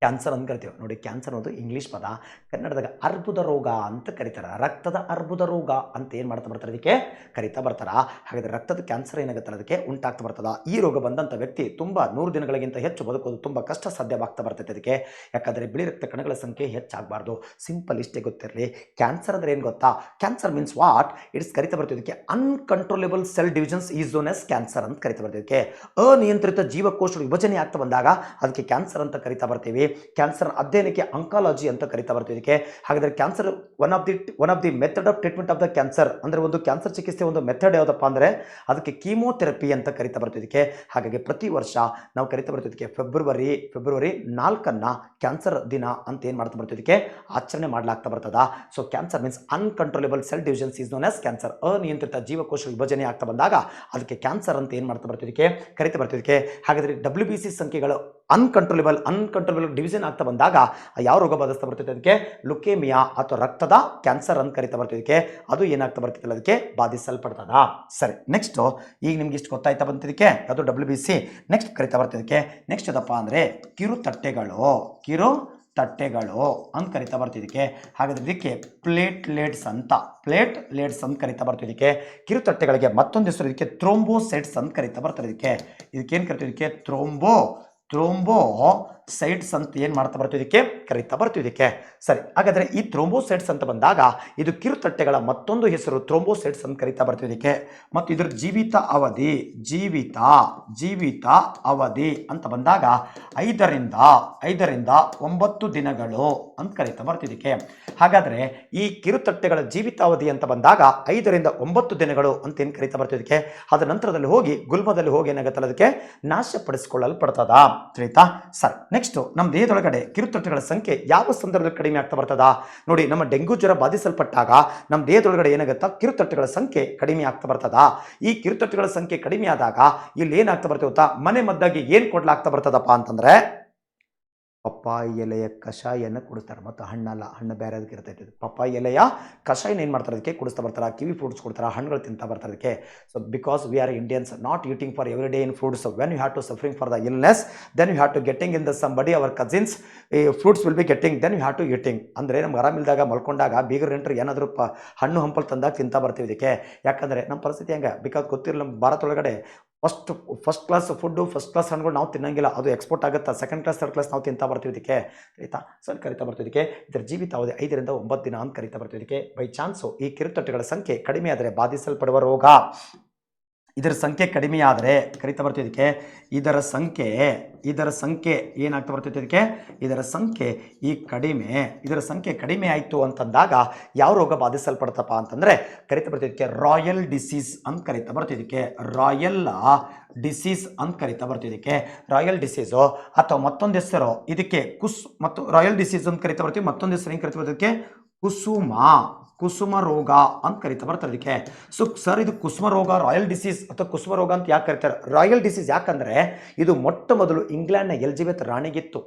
ಕ್ಯಾನ್ಸರ್ ಅಂತ ಕರಿತೀವಿ. ನೋಡಿ ಕ್ಯಾನ್ಸರ್ ಅನ್ನೋದು ಇಂಗ್ಲೀಷ್ ಪದ. ಕನ್ನಡದಾಗ ಅರ್ಬುದ ರೋಗ ಅಂತ ಕರೀತಾರೆ. ರಕ್ತದ ಅರ್ಬುದ ರೋಗ ಅಂತ ಏನು ಮಾಡ್ತಾ ಬರ್ತಾರೆ? ಅದಕ್ಕೆ ಕರಿತಾ ಬರ್ತಾರ. ಹಾಗಾದ್ರೆ ರಕ್ತದ ಕ್ಯಾನ್ಸರ್ ಏನಾಗುತ್ತಲ್ಲ? ಅದಕ್ಕೆ ಉಂಟಾಗ್ತಾ ಬರ್ತದ. ಈ ರೋಗ ಬಂದಂಥ ವ್ಯಕ್ತಿ ತುಂಬ ನೂರು ದಿನಗಳಿಗಿಂತ ಹೆಚ್ಚು ಬದುಕೋದು ತುಂಬ ಕಷ್ಟ ಸಾಧ್ಯವಾಗ್ತಾ ಬರ್ತೈತೆ ಅದಕ್ಕೆ. ಯಾಕಂದರೆ ಬಿಳಿ ರಕ್ತ ಕಣಗಳ ಸಂಖ್ಯೆ ಹೆಚ್ಚಾಗಬಾರ್ದು. ಸಿಂಪಲ್ ಇಷ್ಟೇ ಗೊತ್ತಿರಲಿ. ಕ್ಯಾನ್ಸರ್ ಅಂದ್ರೆ ಏನು ಗೊತ್ತಾ? ಕ್ಯಾನ್ಸರ್ ಮೀನ್ಸ್ ವಾಟ್ ಇಟ್ಸ್ ಕರಿತಾ ಬರ್ತೀವಿ ಅದಕ್ಕೆ uncontrollable cell divisions is known as cancer ಅಂತ ಕರಿತಾ ಬರ್ತೀವಿ ಅನಿಯಂತ್ರಿತ ಜೀವಕೋಶ ವಿಭಜನೆ ಆಗ್ತಾ ಬಂದಾಗ ಅದಕ್ಕೆ ಕ್ಯಾನ್ಸರ್ ಅಂತ ಕರಿತಾ ಬರ್ತೀವಿ. ಕ್ಯಾನ್ಸರ್ ಅಧ್ಯಯನಕ್ಕೆ ಅಂಕಾಲಜಿ ಅಂತ ಕರಿತಾ ಬರ್ತೀವಿ ಇದಕ್ಕೆ. ಹಾಗಾದ್ರೆ cancer one of the one of the method of treatment of the cancer ಅಂದರೆ ಒಂದು ಕ್ಯಾನ್ಸರ್ ಚಿಕಿತ್ಸೆ ಒಂದು ಮೆಥಡ್ ಯಾವುದಪ್ಪ ಅಂದರೆ ಅದಕ್ಕೆ ಕೀಮೋಥೆರಪಿ ಅಂತ ಕರಿತಾ ಇದಕ್ಕೆ. ಹಾಗಾಗಿ ಪ್ರತಿ ವರ್ಷ ನಾವು ಕರಿತಾ ಬರ್ತೀವಿ ಇದಕ್ಕೆ. ಫೆಬ್ರವರಿ ಫೆಬ್ರವರಿ ನಾಲ್ಕನ್ನು ಕ್ಯಾನ್ಸರ್ ದಿನ ಅಂತ ಏನು ಮಾಡ್ತಾ ಬರ್ತೀವಿ ಇದಕ್ಕೆ? ಆಚರಣೆ ಮಾಡಲಾಗ್ತಾ ಬರ್ತದ. So cancer means uncontrollable cell divisions is known as cancer ಅನಿಯಂತ್ರಿತ ಜೀವಕೋಶ ವಿಭಜನೆ ಆಗ್ತಾ ಬಂದಾಗ ಅದಕ್ಕೆ ಕ್ಯಾನ್ಸರ್ ಅಂತ ಏನು ಮಾಡ್ತಾ ಬರ್ತೀವಿ ಕರಿತಾ ಬರ್ತೀವಿ ಇದಕ್ಕೆ. ಹಾಗಾದರೆ ಡಬ್ಲ್ಯೂ ಬಿ ಸಿ ಸಂಖ್ಯೆಗಳು ಅನ್ಕಂಟ್ರೋಲೇಬಲ್ ಅನ್ಕಂಟ್ರೋಲೇಬಲ್ ಡಿವಿಷನ್ ಆಗ್ತಾ ಬಂದಾಗ, ಯಾವ ರೋಗ ಬಾಧಿಸ್ತಾ ಬರ್ತೈತೆ ಅದಕ್ಕೆ? ಲುಕೇಮಿಯಾ ಅಥವಾ ರಕ್ತದ ಕ್ಯಾನ್ಸರ್ ಅಂತ ಕರಿತಾ ಬರ್ತಿದ್ದಕ್ಕೆ ಅದು ಏನಾಗ್ತಾ ಬರ್ತೈತಲ್ಲ ಅದಕ್ಕೆ? ಬಾಧಿಸಲ್ಪಡ್ತದ. ಸರಿ ನೆಕ್ಸ್ಟ್ ಈಗ ನಿಮ್ಗೆ ಇಷ್ಟು ಗೊತ್ತಾಯ್ತಾ ಬಂತಿದ್ದಕ್ಕೆ ಅದು ಡಬ್ಲ್ಯೂ ಬಿ ಸಿ ನೆಕ್ಸ್ಟ್ ಕರಿತಾ ಬರ್ತಿದ್ದಕ್ಕೆ ನೆಕ್ಸ್ಟ್ ಅದಪ್ಪ ಅಂದರೆ, ಕಿರು ತಟ್ಟೆಗಳು ಕಿರು ತಟ್ಟೆಗಳು ಅಂತ ಕರಿತಾ ಬರ್ತಿದ್ದಕ್ಕೆ ಹಾಗಾದ್ರೆ ಇದಕ್ಕೆ ಪ್ಲೇಟ್ಲೆಟ್ಸ್ ಅಂತ ಪ್ಲೇಟ್ಲೆಟ್ಸ್ ಅಂತ ಕರಿತಾ ಬರ್ತಿದ್ದಕ್ಕೆ ಕಿರು ತಟ್ಟೆಗಳಿಗೆ ಮತ್ತೊಂದು ಹೆಸರು ಇದಕ್ಕೆ ಥ್ರೋಂಬೋಸೆಟ್ಸ್ ಅಂತ ಕರಿತಾ ಬರ್ತಾರೆ ಇದಕ್ಕೆ. ಇದಕ್ಕೇನು ಕರಿತೀವಿ ಇದಕ್ಕೆ? ಥ್ರೋಂಬೋ ಥ್ರೋಂಬೋ ಸೈಟ್ಸ್ ಅಂತ ಏನು ಮಾಡ್ತಾ ಬರ್ತೀವಿ ಇದಕ್ಕೆ? ಕರೀತಾ ಬರ್ತೀವಿ ಇದಕ್ಕೆ. ಸರಿ, ಹಾಗಾದರೆ ಈ ಥ್ರೋಂಬೋಸೈಡ್ಸ್ ಅಂತ ಬಂದಾಗ ಇದು ಕಿರುತಟ್ಟೆಗಳ ಮತ್ತೊಂದು ಹೆಸರು ಥ್ರೋಂಬೋಸೈಡ್ಸ್ ಅಂತ ಕರೀತಾ ಬರ್ತೀವಿ ಇದಕ್ಕೆ. ಮತ್ತು ಇದ್ರ ಜೀವಿತ ಅವಧಿ, ಜೀವಿತ ಜೀವಿತ ಅವಧಿ ಅಂತ ಬಂದಾಗ ಐದರಿಂದ ಐದರಿಂದ ಒಂಬತ್ತು ದಿನಗಳು ಅಂತ ಕರೀತಾ ಬರ್ತೀವಿ ಇದಕ್ಕೆ. ಹಾಗಾದರೆ ಈ ಕಿರುತಟ್ಟೆಗಳ ಜೀವಿತಾವಧಿ ಅಂತ ಬಂದಾಗ ಐದರಿಂದ ಒಂಬತ್ತು ದಿನಗಳು ಅಂತ ಏನು ಬರ್ತೀವಿ ಇದಕ್ಕೆ? ಅದರ ನಂತರದಲ್ಲಿ ಹೋಗಿ ಗುಲ್ಮದಲ್ಲಿ ಹೋಗಿ ಏನಾಗುತ್ತಲ್ಲ ಅದಕ್ಕೆ? ನಾಶಪಡಿಸಿಕೊಳ್ಳಲ್ಪಡ್ತದ. ತಿಳಿತಾ? ಸರ್ ನೆಕ್ಸ್ಟ್ ನಮ್ಮ ದೇಹದೊಳಗಡೆ ಕಿರುತೊಟ್ಟೆಗಳ ಸಂಖ್ಯೆ ಯಾವ ಸಂದರ್ಭದಲ್ಲಿ ಕಡಿಮೆ ಆಗ್ತಾ ಬರ್ತದ? ನೋಡಿ, ನಮ್ಮ ಡೆಂಗು ಜ್ವರ ಬಾಧಿಸಲ್ಪಟ್ಟಾಗ ನಮ್ಮ ದೇಹದೊಳಗಡೆ ಏನಾಗುತ್ತಾ? ಕಿರುತೊಟ್ಟೆಗಳ ಸಂಖ್ಯೆ ಕಡಿಮೆ ಆಗ್ತಾ ಬರ್ತದ? ಈ ಕಿರುತೊಟ್ಟೆಗಳ ಸಂಖ್ಯೆ ಕಡಿಮೆ ಆದಾಗ ಇಲ್ಲಿ ಏನಾಗ್ತಾ ಬರ್ತದೆ ಗೊತ್ತಾ? ಮನೆ ಮದ್ದಾಗಿ ಏನು ಕೊಡ್ಲಾಗ್ತಾ ಬರ್ತದಪ್ಪ ಅಂತಂದ್ರೆ ಪಪ್ಪಾಯಿ ಎಲೆಯ ಕಷಾಯನ ಕುಡಿಸ್ತಾರೆ. ಮತ್ತು ಹಣ್ಣಲ್ಲ ಹಣ್ಣು ಬೇರೆ ಅದಕ್ಕೆ ಇರ್ತೈತೆ ಪಪ್ಪಾಯಿ ಎಲೆಯ ಕಷಾಯನ ಏನು ಮಾಡ್ತಾರೆ ಅದಕ್ಕೆ? ಕುಡಿಸ್ತಾ ಬರ್ತಾರೆ. ಕಿವಿ ಫ್ರೂಟ್ಸ್ ಕೊಡ್ತಾರೆ ಹಣ್ಣುಗಳು ತಿಂತಾ ಬರ್ತಾರೆ ಅದಕ್ಕೆ. So because we are Indians not eating for every day in fruits when you have to suffering for the illness then you have to getting in the somebody our cousins ಈ fruits will be getting then you have to eating ಅಂದರೆ ನಮ್ಗೆ ಆರಾಮಿಲ್ದಾಗ ಮಲ್ಕೊಂಡಾಗ, ಬೀಗರ್ ನೆಂಟ್ರು ಏನಾದರೂ ಪ ಹಣ್ಣು ಹಂಪಲು ತಂದಾಗ ತಿಂತಾ ಬರ್ತೀವಿ ಇದಕ್ಕೆ. ಯಾಕಂದರೆ ನಮ್ಮ ಪರಿಸ್ಥಿತಿ ಹೆಂಗೆ? ಬಿಕಾಸ್ ಗೊತ್ತಿರಲ್ಲ ನಮ್ಮ ಭಾರತ ಒಳಗಡೆ first first class food first class ಹಣ್ಣುಗಳು ನಾವು ತಿನ್ನಂಗಿಲ್ಲ. ಅದು ಎಕ್ಸ್ಪೋರ್ಟ್ ಆಗುತ್ತಾ? ಸೆಕೆಂಡ್ ಕ್ಲಾಸ್ ಥರ್ಡ್ ಕ್ಲಾಸ್ ನಾವು ತಿಂತಾ ಬರ್ತೀವಿ ಇದಕ್ಕೆ. ಆಯಿತಾ? ಸೊ ಅಲ್ಲಿ ಕರಿತಾ ಬರ್ತಿದ್ದಕ್ಕೆ ಇದರ ಜೀವಿತ ಅವಧಿ ಐದರಿಂದ ಒಂಬತ್ತು ದಿನ ಅಂತ ಕರಿತಾ ಬರ್ತಿದ್ದಕ್ಕೆ ಬೈ ಚಾನ್ಸು ಈ ಕಿರುತಟ್ಟೆಗಳ ಸಂಖ್ಯೆ ಕಡಿಮೆ ಆದರೆ ಬಾಧಿಸಲ್ಪಡುವ ರೋಗ. ಇದರ ಸಂಖ್ಯೆ ಕಡಿಮೆ ಆದರೆ ಕರಿತಾ ಬರ್ತೀವಿ ಇದಕ್ಕೆ. ಇದರ ಸಂಖ್ಯೆ ಇದರ ಸಂಖ್ಯೆ ಏನಾಗ್ತಾ ಬರ್ತೈತೆ ಇದಕ್ಕೆ? ಇದರ ಸಂಖ್ಯೆ ಈ ಕಡಿಮೆ, ಇದರ ಸಂಖ್ಯೆ ಕಡಿಮೆ ಆಯಿತು ಅಂತಂದಾಗ ಯಾವ ರೋಗ ಬಾಧಿಸಲ್ಪಡ್ತಪ್ಪ ಅಂತಂದರೆ ಕರಿತಾ ಬರ್ತಿದ್ದಕ್ಕೆ ರಾಯಲ್ ಡಿಸೀಸ್ ಅಂತ ಕರಿತಾ ಬರ್ತಿದ್ದಕ್ಕೆ ರಾಯಲ್ ಡಿಸೀಸ್ ಅಂತ ಕರಿತಾ ಬರ್ತಿದ್ದಕ್ಕೆ ರಾಯಲ್ ಡಿಸೀಸು ಅಥವಾ ಮತ್ತೊಂದು ಹೆಸರು ಇದಕ್ಕೆ ಕುಸ್ ಮತ್ತು ರಾಯಲ್ ಡಿಸೀಸ್ ಅಂತ ಕರಿತಾ ಬರ್ತೀವಿ, ಮತ್ತೊಂದು ಹೆಸರು ಏನು ಕರಿತಾ ಬರ್ತಿದ್ದಕ್ಕೆ ಕುಸುಮ. ಕುಸುಮ ರೋಗ ಅಂತ ಕರಿತಾ ಬರ್ತಾರೆ ಅದಕ್ಕೆ. ಸೊ ಸರ್ ಇದು ಕುಸುಮ ರೋಗ ರಾಯಲ್ ಡಿಸೀಸ್ ಅಥವಾ ಕುಸುಮ ರೋಗ ಅಂತ ಯಾಕೆ ಕರಿತಾರೆ? ರಾಯಲ್ ಡಿಸೀಸ್ ಯಾಕಂದ್ರೆ ಇದು ಮೊಟ್ಟ ಮೊದಲು ಇಂಗ್ಲೆಂಡ್ನ ಎಲ್ಜಿಬೆತ್ ರಾಣಿಗಿತ್ತು.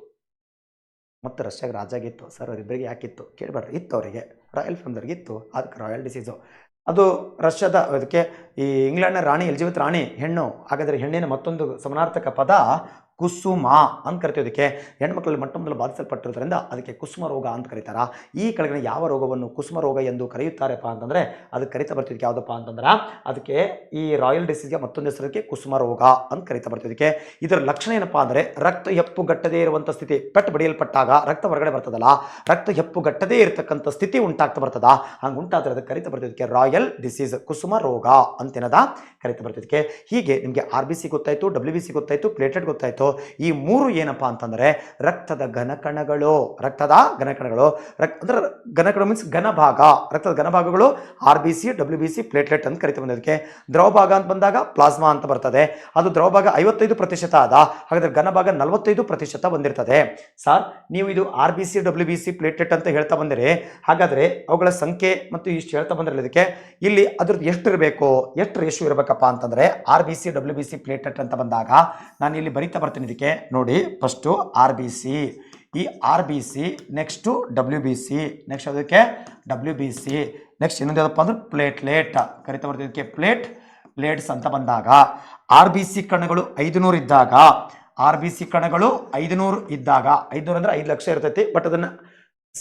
ಮತ್ತು ರಷ್ಯಾಗೆ ರಾಜಾಗಿತ್ತು. ಸರ್ ಅವರಿಬ್ಬರಿಗೆ ಯಾಕಿತ್ತು? ಕೇಳಬೇಡ್ರಿ, ಇತ್ತು ಅವರಿಗೆ. ರಾಯಲ್ ಫ್ಯಾಮಿಲಿಯವ್ರಿಗೆ ಇತ್ತು. ಅದಕ್ಕೆ ರಾಯಲ್ ಡಿಸೀಸು ಅದು ರಷ್ಯಾದ, ಅದಕ್ಕೆ ಈ ಇಂಗ್ಲೆಂಡ್ನ ರಾಣಿ ಎಲಿಜಬೆತ್ ರಾಣಿ ಹೆಣ್ಣು. ಹಾಗಾದರೆ ಹೆಣ್ಣಿನ ಮತ್ತೊಂದು ಸಮನಾರ್ಥಕ ಪದ ಕುಸುಮ ಅಂತ ಕರಿತೀವಿ ಹೆಣ್ಮಕ್ಳಲ್ಲಿ ಮೊಟ್ಟ ಮೊದಲು ಬಾಧಿಸಲ್ಪಟ್ಟಿರೋದ್ರಿಂದ ಅದಕ್ಕೆ ಕುಸುಮ ರೋಗ ಅಂತ ಕರೀತಾರ. ಈ ಕೆಳಗಿನ ಯಾವ ರೋಗವನ್ನು ಕುಸುಮ ರೋಗ ಎಂದು ಕರೆಯುತ್ತಾರೆಪ್ಪ ಅಂತಂದರೆ ಅದಕ್ಕೆ ಕರಿತಾ ಬರ್ತಿದ್ದಕ್ಕೆ ಯಾವುದಪ್ಪ ಅಂತಂದ್ರೆ ಅದಕ್ಕೆ ಈ ರಾಯಲ್ ಡಿಸೀಸ್ಗೆ ಮತ್ತೊಂದು ಹೆಸರಿಗೆ ಕುಸುಮ ರೋಗ ಅಂತ ಕರಿತಾ ಬರ್ತಿದ್ದಕ್ಕೆ. ಇದರ ಲಕ್ಷಣ ಏನಪ್ಪ ಅಂದರೆ ರಕ್ತ ಹೆಪ್ಪು ಗಟ್ಟದೇ ಇರುವಂಥ ಸ್ಥಿತಿ ಪೆಟ್ಟು ಬಡಿಯಲ್ಪಟ್ಟಾಗ ರಕ್ತ ಹೊರಗಡೆ ಬರ್ತದಲ್ಲ, ರಕ್ತ ಹೆಪ್ಪು ಗಟ್ಟದೇ ಇರತಕ್ಕಂಥ ಸ್ಥಿತಿ ಉಂಟಾಗ್ತಾ ಬರ್ತದ. ಹಂಗೆ ಉಂಟಾದ್ರೆ ಅದಕ್ಕೆ ಕರಿತಾ ಬರ್ತಿದ್ದಕ್ಕೆ ರಾಯಲ್ ಡಿಸೀಸ್ ಕುಸುಮ ರೋಗ ಅಂತೇನದ ಕರಿತಾ ಬರ್ತಿದ್ದಕ್ಕೆ. ಹೀಗೆ ನಿಮಗೆ ಆರ್ ಬಿ ಸಿ ಗೊತ್ತಾಯಿತು ಡಬ್ಲ್ಯೂ ಬಿ ಸಿ ಗೊತ್ತಾಯಿತು ಪ್ಲೇಟೆಡ್ ಗೊತ್ತಾಯ್ತು. ಈ ಮೂರು ಏನಪ್ಪ ಅಂತಂದ್ರೆ ರಕ್ತದ ಘನಕಣಗಳು. ರಕ್ತದ ಘನಕಣಗಳು. ರಕ್ ಅಂದರೆ ಘನಕಣ ಮೀನ್ಸ್ ಘನಭಾಗ. ರಕ್ತದ ಘನಭಾಗಗಳು R B C W B C platelet ಅಂತ ಕರಿತೀವಿ ಅದಕ್ಕೆ ದ್ರವ ಭಾಗ ಅಂತ ಬಂದಾಗ ಪ್ಲಾಸ್ಮಾ ಅಂತ ಬರ್ತದೆ. ಅದು ದ್ರವ ಭಾಗ ಐವತ್ತೈದು ಪ್ರತಿಶತ ಆದ ಹಾಗಾದ್ರೆ ಘನಭಾಗ ನಲವತ್ತೈದು ಪ್ರತಿಶತ ಬಂದಿರ್ತದೆ. ಸರ್, ನೀವು ಇದು R B C W B C platelet ಅಂತ ಹೇಳ್ತಾ ಬಂದಿರಿ. ಹಾಗಾದ್ರೆ ಅವುಗಳ ಸಂಖ್ಯೆ ಮತ್ತು ಇಷ್ಟು ಹೇಳ್ತಾ ಬಂದಿರಲ್ಲ ಇದಕ್ಕೆ. ಇಲ್ಲಿ ಅದ್ರದ್ದು ಎಷ್ಟು ಇರಬೇಕು? ಎಷ್ಟು ರೇಷು ಇರಬೇಕಪ್ಪ ಅಂತಂದರೆ R B C W B C platelet ಅಂತ ಬಂದಾಗ ನಾನು ಇಲ್ಲಿ ಬರಿತಾ ಬರ್ತೀನಿ ಇದಕ್ಕೆ ನೋಡಿ ಫಸ್ಟು ಆರ್ ಬಿ ಸಿ ಈ R B C next W B C next ಅದಕ್ಕೆ ಡಬ್ಲ್ಯೂ ಬಿ ಸಿ ನೆಕ್ಸ್ಟ್ ಇನ್ನೊಂದು ಯಾವುದಪ್ಪ ಅಂದ್ರೆ ಪ್ಲೇಟ್ಲೆಟ್ ಕರಿತಾ ಬರ್ತೀವಿ ಇದಕ್ಕೆ ಪ್ಲೇಟ್ ಪ್ಲೇಟ್ಸ್ ಅಂತ ಬಂದಾಗ ಆರ್ ಬಿ ಸಿ ಕಣಗಳು ಐದುನೂರು ಇದ್ದಾಗ ಆರ್ ಬಿ ಸಿ ಕಣಗಳು ಐದುನೂರು ಇದ್ದಾಗ, ಐದುನೂರು ಅಂದರೆ ಐದು ಲಕ್ಷ ಇರ್ತೈತಿ ಬಟ್ ಅದನ್ನು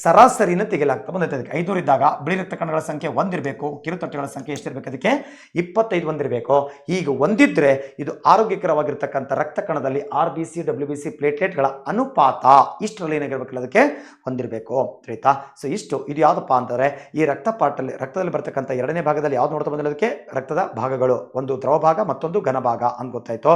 ಸರಾಸರಿನ ತೆಗೆಯಲಾಗ್ತಾ ಬಂದೈತೆ ಅದಕ್ಕೆ ಐದುನೂರು ಇದ್ದಾಗ ಬಿಳಿ ರಕ್ತ ಕಣಗಳ ಸಂಖ್ಯೆ ಒಂದಿರಬೇಕು ಕಿರುತಟ್ಟೆಗಳ ಸಂಖ್ಯೆ ಎಷ್ಟಿರಬೇಕು ಅದಕ್ಕೆ? ಇಪ್ಪತ್ತೈದು ಒಂದಿರಬೇಕು. ಈಗ ಒಂದಿದ್ರೆ ಇದು ಆರೋಗ್ಯಕರವಾಗಿರ್ತಕ್ಕಂಥ ರಕ್ತ ಕಣದಲ್ಲಿ R B C W B C ಪ್ಲೇಟ್ಲೆಟ್ಗಳ ಅನುಪಾತ ಇಷ್ಟರಲ್ಲಿ ಏನಾಗಿರ್ಬೇಕಲ್ಲ ಅದಕ್ಕೆ? ಹೊಂದಿರಬೇಕು. ಆಯ್ತಾ? ಸೊ ಇಷ್ಟು. ಇದು ಯಾವುದಪ್ಪ ಅಂತಂದರೆ ಈ ರಕ್ತ ಪಾಟಲ್ಲಿ, ರಕ್ತದಲ್ಲಿ ಬರ್ತಕ್ಕಂಥ ಎರಡನೇ ಭಾಗದಲ್ಲಿ ಯಾವ್ದು ನೋಡ್ತಾ ಬಂದಿಲ್ಲ ಅದಕ್ಕೆ? ರಕ್ತದ ಭಾಗಗಳು. ಒಂದು ದ್ರವ ಭಾಗ ಮತ್ತೊಂದು ಘನ ಭಾಗ ಅಂತ ಗೊತ್ತಾಯ್ತು.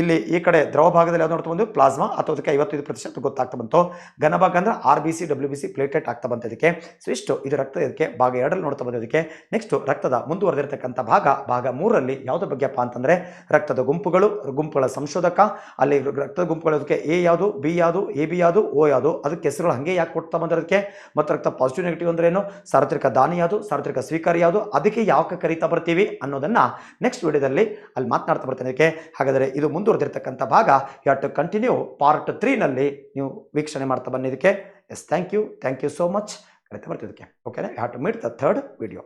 ಇಲ್ಲಿ ಈ ಕಡೆ ದ್ರವ ಭಾಗದಲ್ಲಿ ಯಾವ್ದು ನೋಡ್ತಾ ಬಂದು? ಪ್ಲಾಸ್ಮಾ ಅಥವಾ ಅದಕ್ಕೆ ಐವತ್ತೈದು ಪ್ರತಿಶತ ಗೊತ್ತಾಗ್ತಾ ಬಂತು. ಘನ ಭಾಗ ಅಂದ್ರೆ R B C W B C platelet ಆಗ್ತಾ ಬಂದಿದ್ದಕ್ಕೆ ಸೊ ಇಷ್ಟು ಇದು ರಕ್ತ ಇದಕ್ಕೆ ಭಾಗ ಎರಡರಲ್ಲಿ ನೋಡ್ತಾ ಬಂದಿದ್ದಕ್ಕೆ ನೆಕ್ಸ್ಟ್ ರಕ್ತದ ಮುಂದುವರೆದಿರತಕ್ಕಂಥ ಭಾಗ ಭಾಗ ಮೂರರಲ್ಲಿ ಯಾವುದ್ರ ಬಗ್ಗೆಪ್ಪ ಅಂತಂದರೆ ರಕ್ತದ ಗುಂಪುಗಳು, ಗುಂಪುಗಳ ಸಂಶೋಧಕ, ಅಲ್ಲಿ ರಕ್ತದ ಗುಂಪುಗಳದಕ್ಕೆ ಎ ಯಾವುದು, ಬಿ ಯಾವುದು, ಎ ಬಿ ಯಾವುದು, ಓ ಯಾವುದು, ಅದಕ್ಕೆ ಹೆಸರುಗಳು ಹಾಗೆ ಯಾಕೆ ಕೊಡ್ತಾ ಬಂದಿರೋದಕ್ಕೆ ಮತ್ತು ರಕ್ತ ಪಾಸಿಟಿವ್ ನೆಗೆಟಿವ್ ಅಂದ್ರೆ ಏನು? ಸಾರ್ವತ್ರಿಕ ದಾನಿ ಯಾವುದು, ಸಾರ್ವತ್ರಿಕ ಸ್ವೀಕಾರ ಯಾವುದು, ಅದಕ್ಕೆ ಯಾಕೆ ಕರೀತಾ ಬರ್ತೀವಿ ಅನ್ನೋದನ್ನ ನೆಕ್ಸ್ಟ್ ವಿಡಿಯೋದಲ್ಲಿ ಅಲ್ಲಿ ಮಾತನಾಡ್ತಾ ಬರ್ತೀನಿ ಅದಕ್ಕೆ ಹಾಗಾದರೆ ಇದು ಮುಂದುವರೆದಿರ್ತಕ್ಕಂಥ ಭಾಗ ಯು ಟು ಕಂಟಿನ್ಯೂ ಪಾರ್ಟ್ ತ್ರೀನಲ್ಲಿ ನೀವು ವೀಕ್ಷಣೆ ಮಾಡ್ತಾ ಬನ್ನಿ ಇದಕ್ಕೆ. Yes thank you thank you so much ಕರಿತಾ ಬರ್ತಿದ್ದಕ್ಕೆ ಓಕೆನಾ you have to meet the third video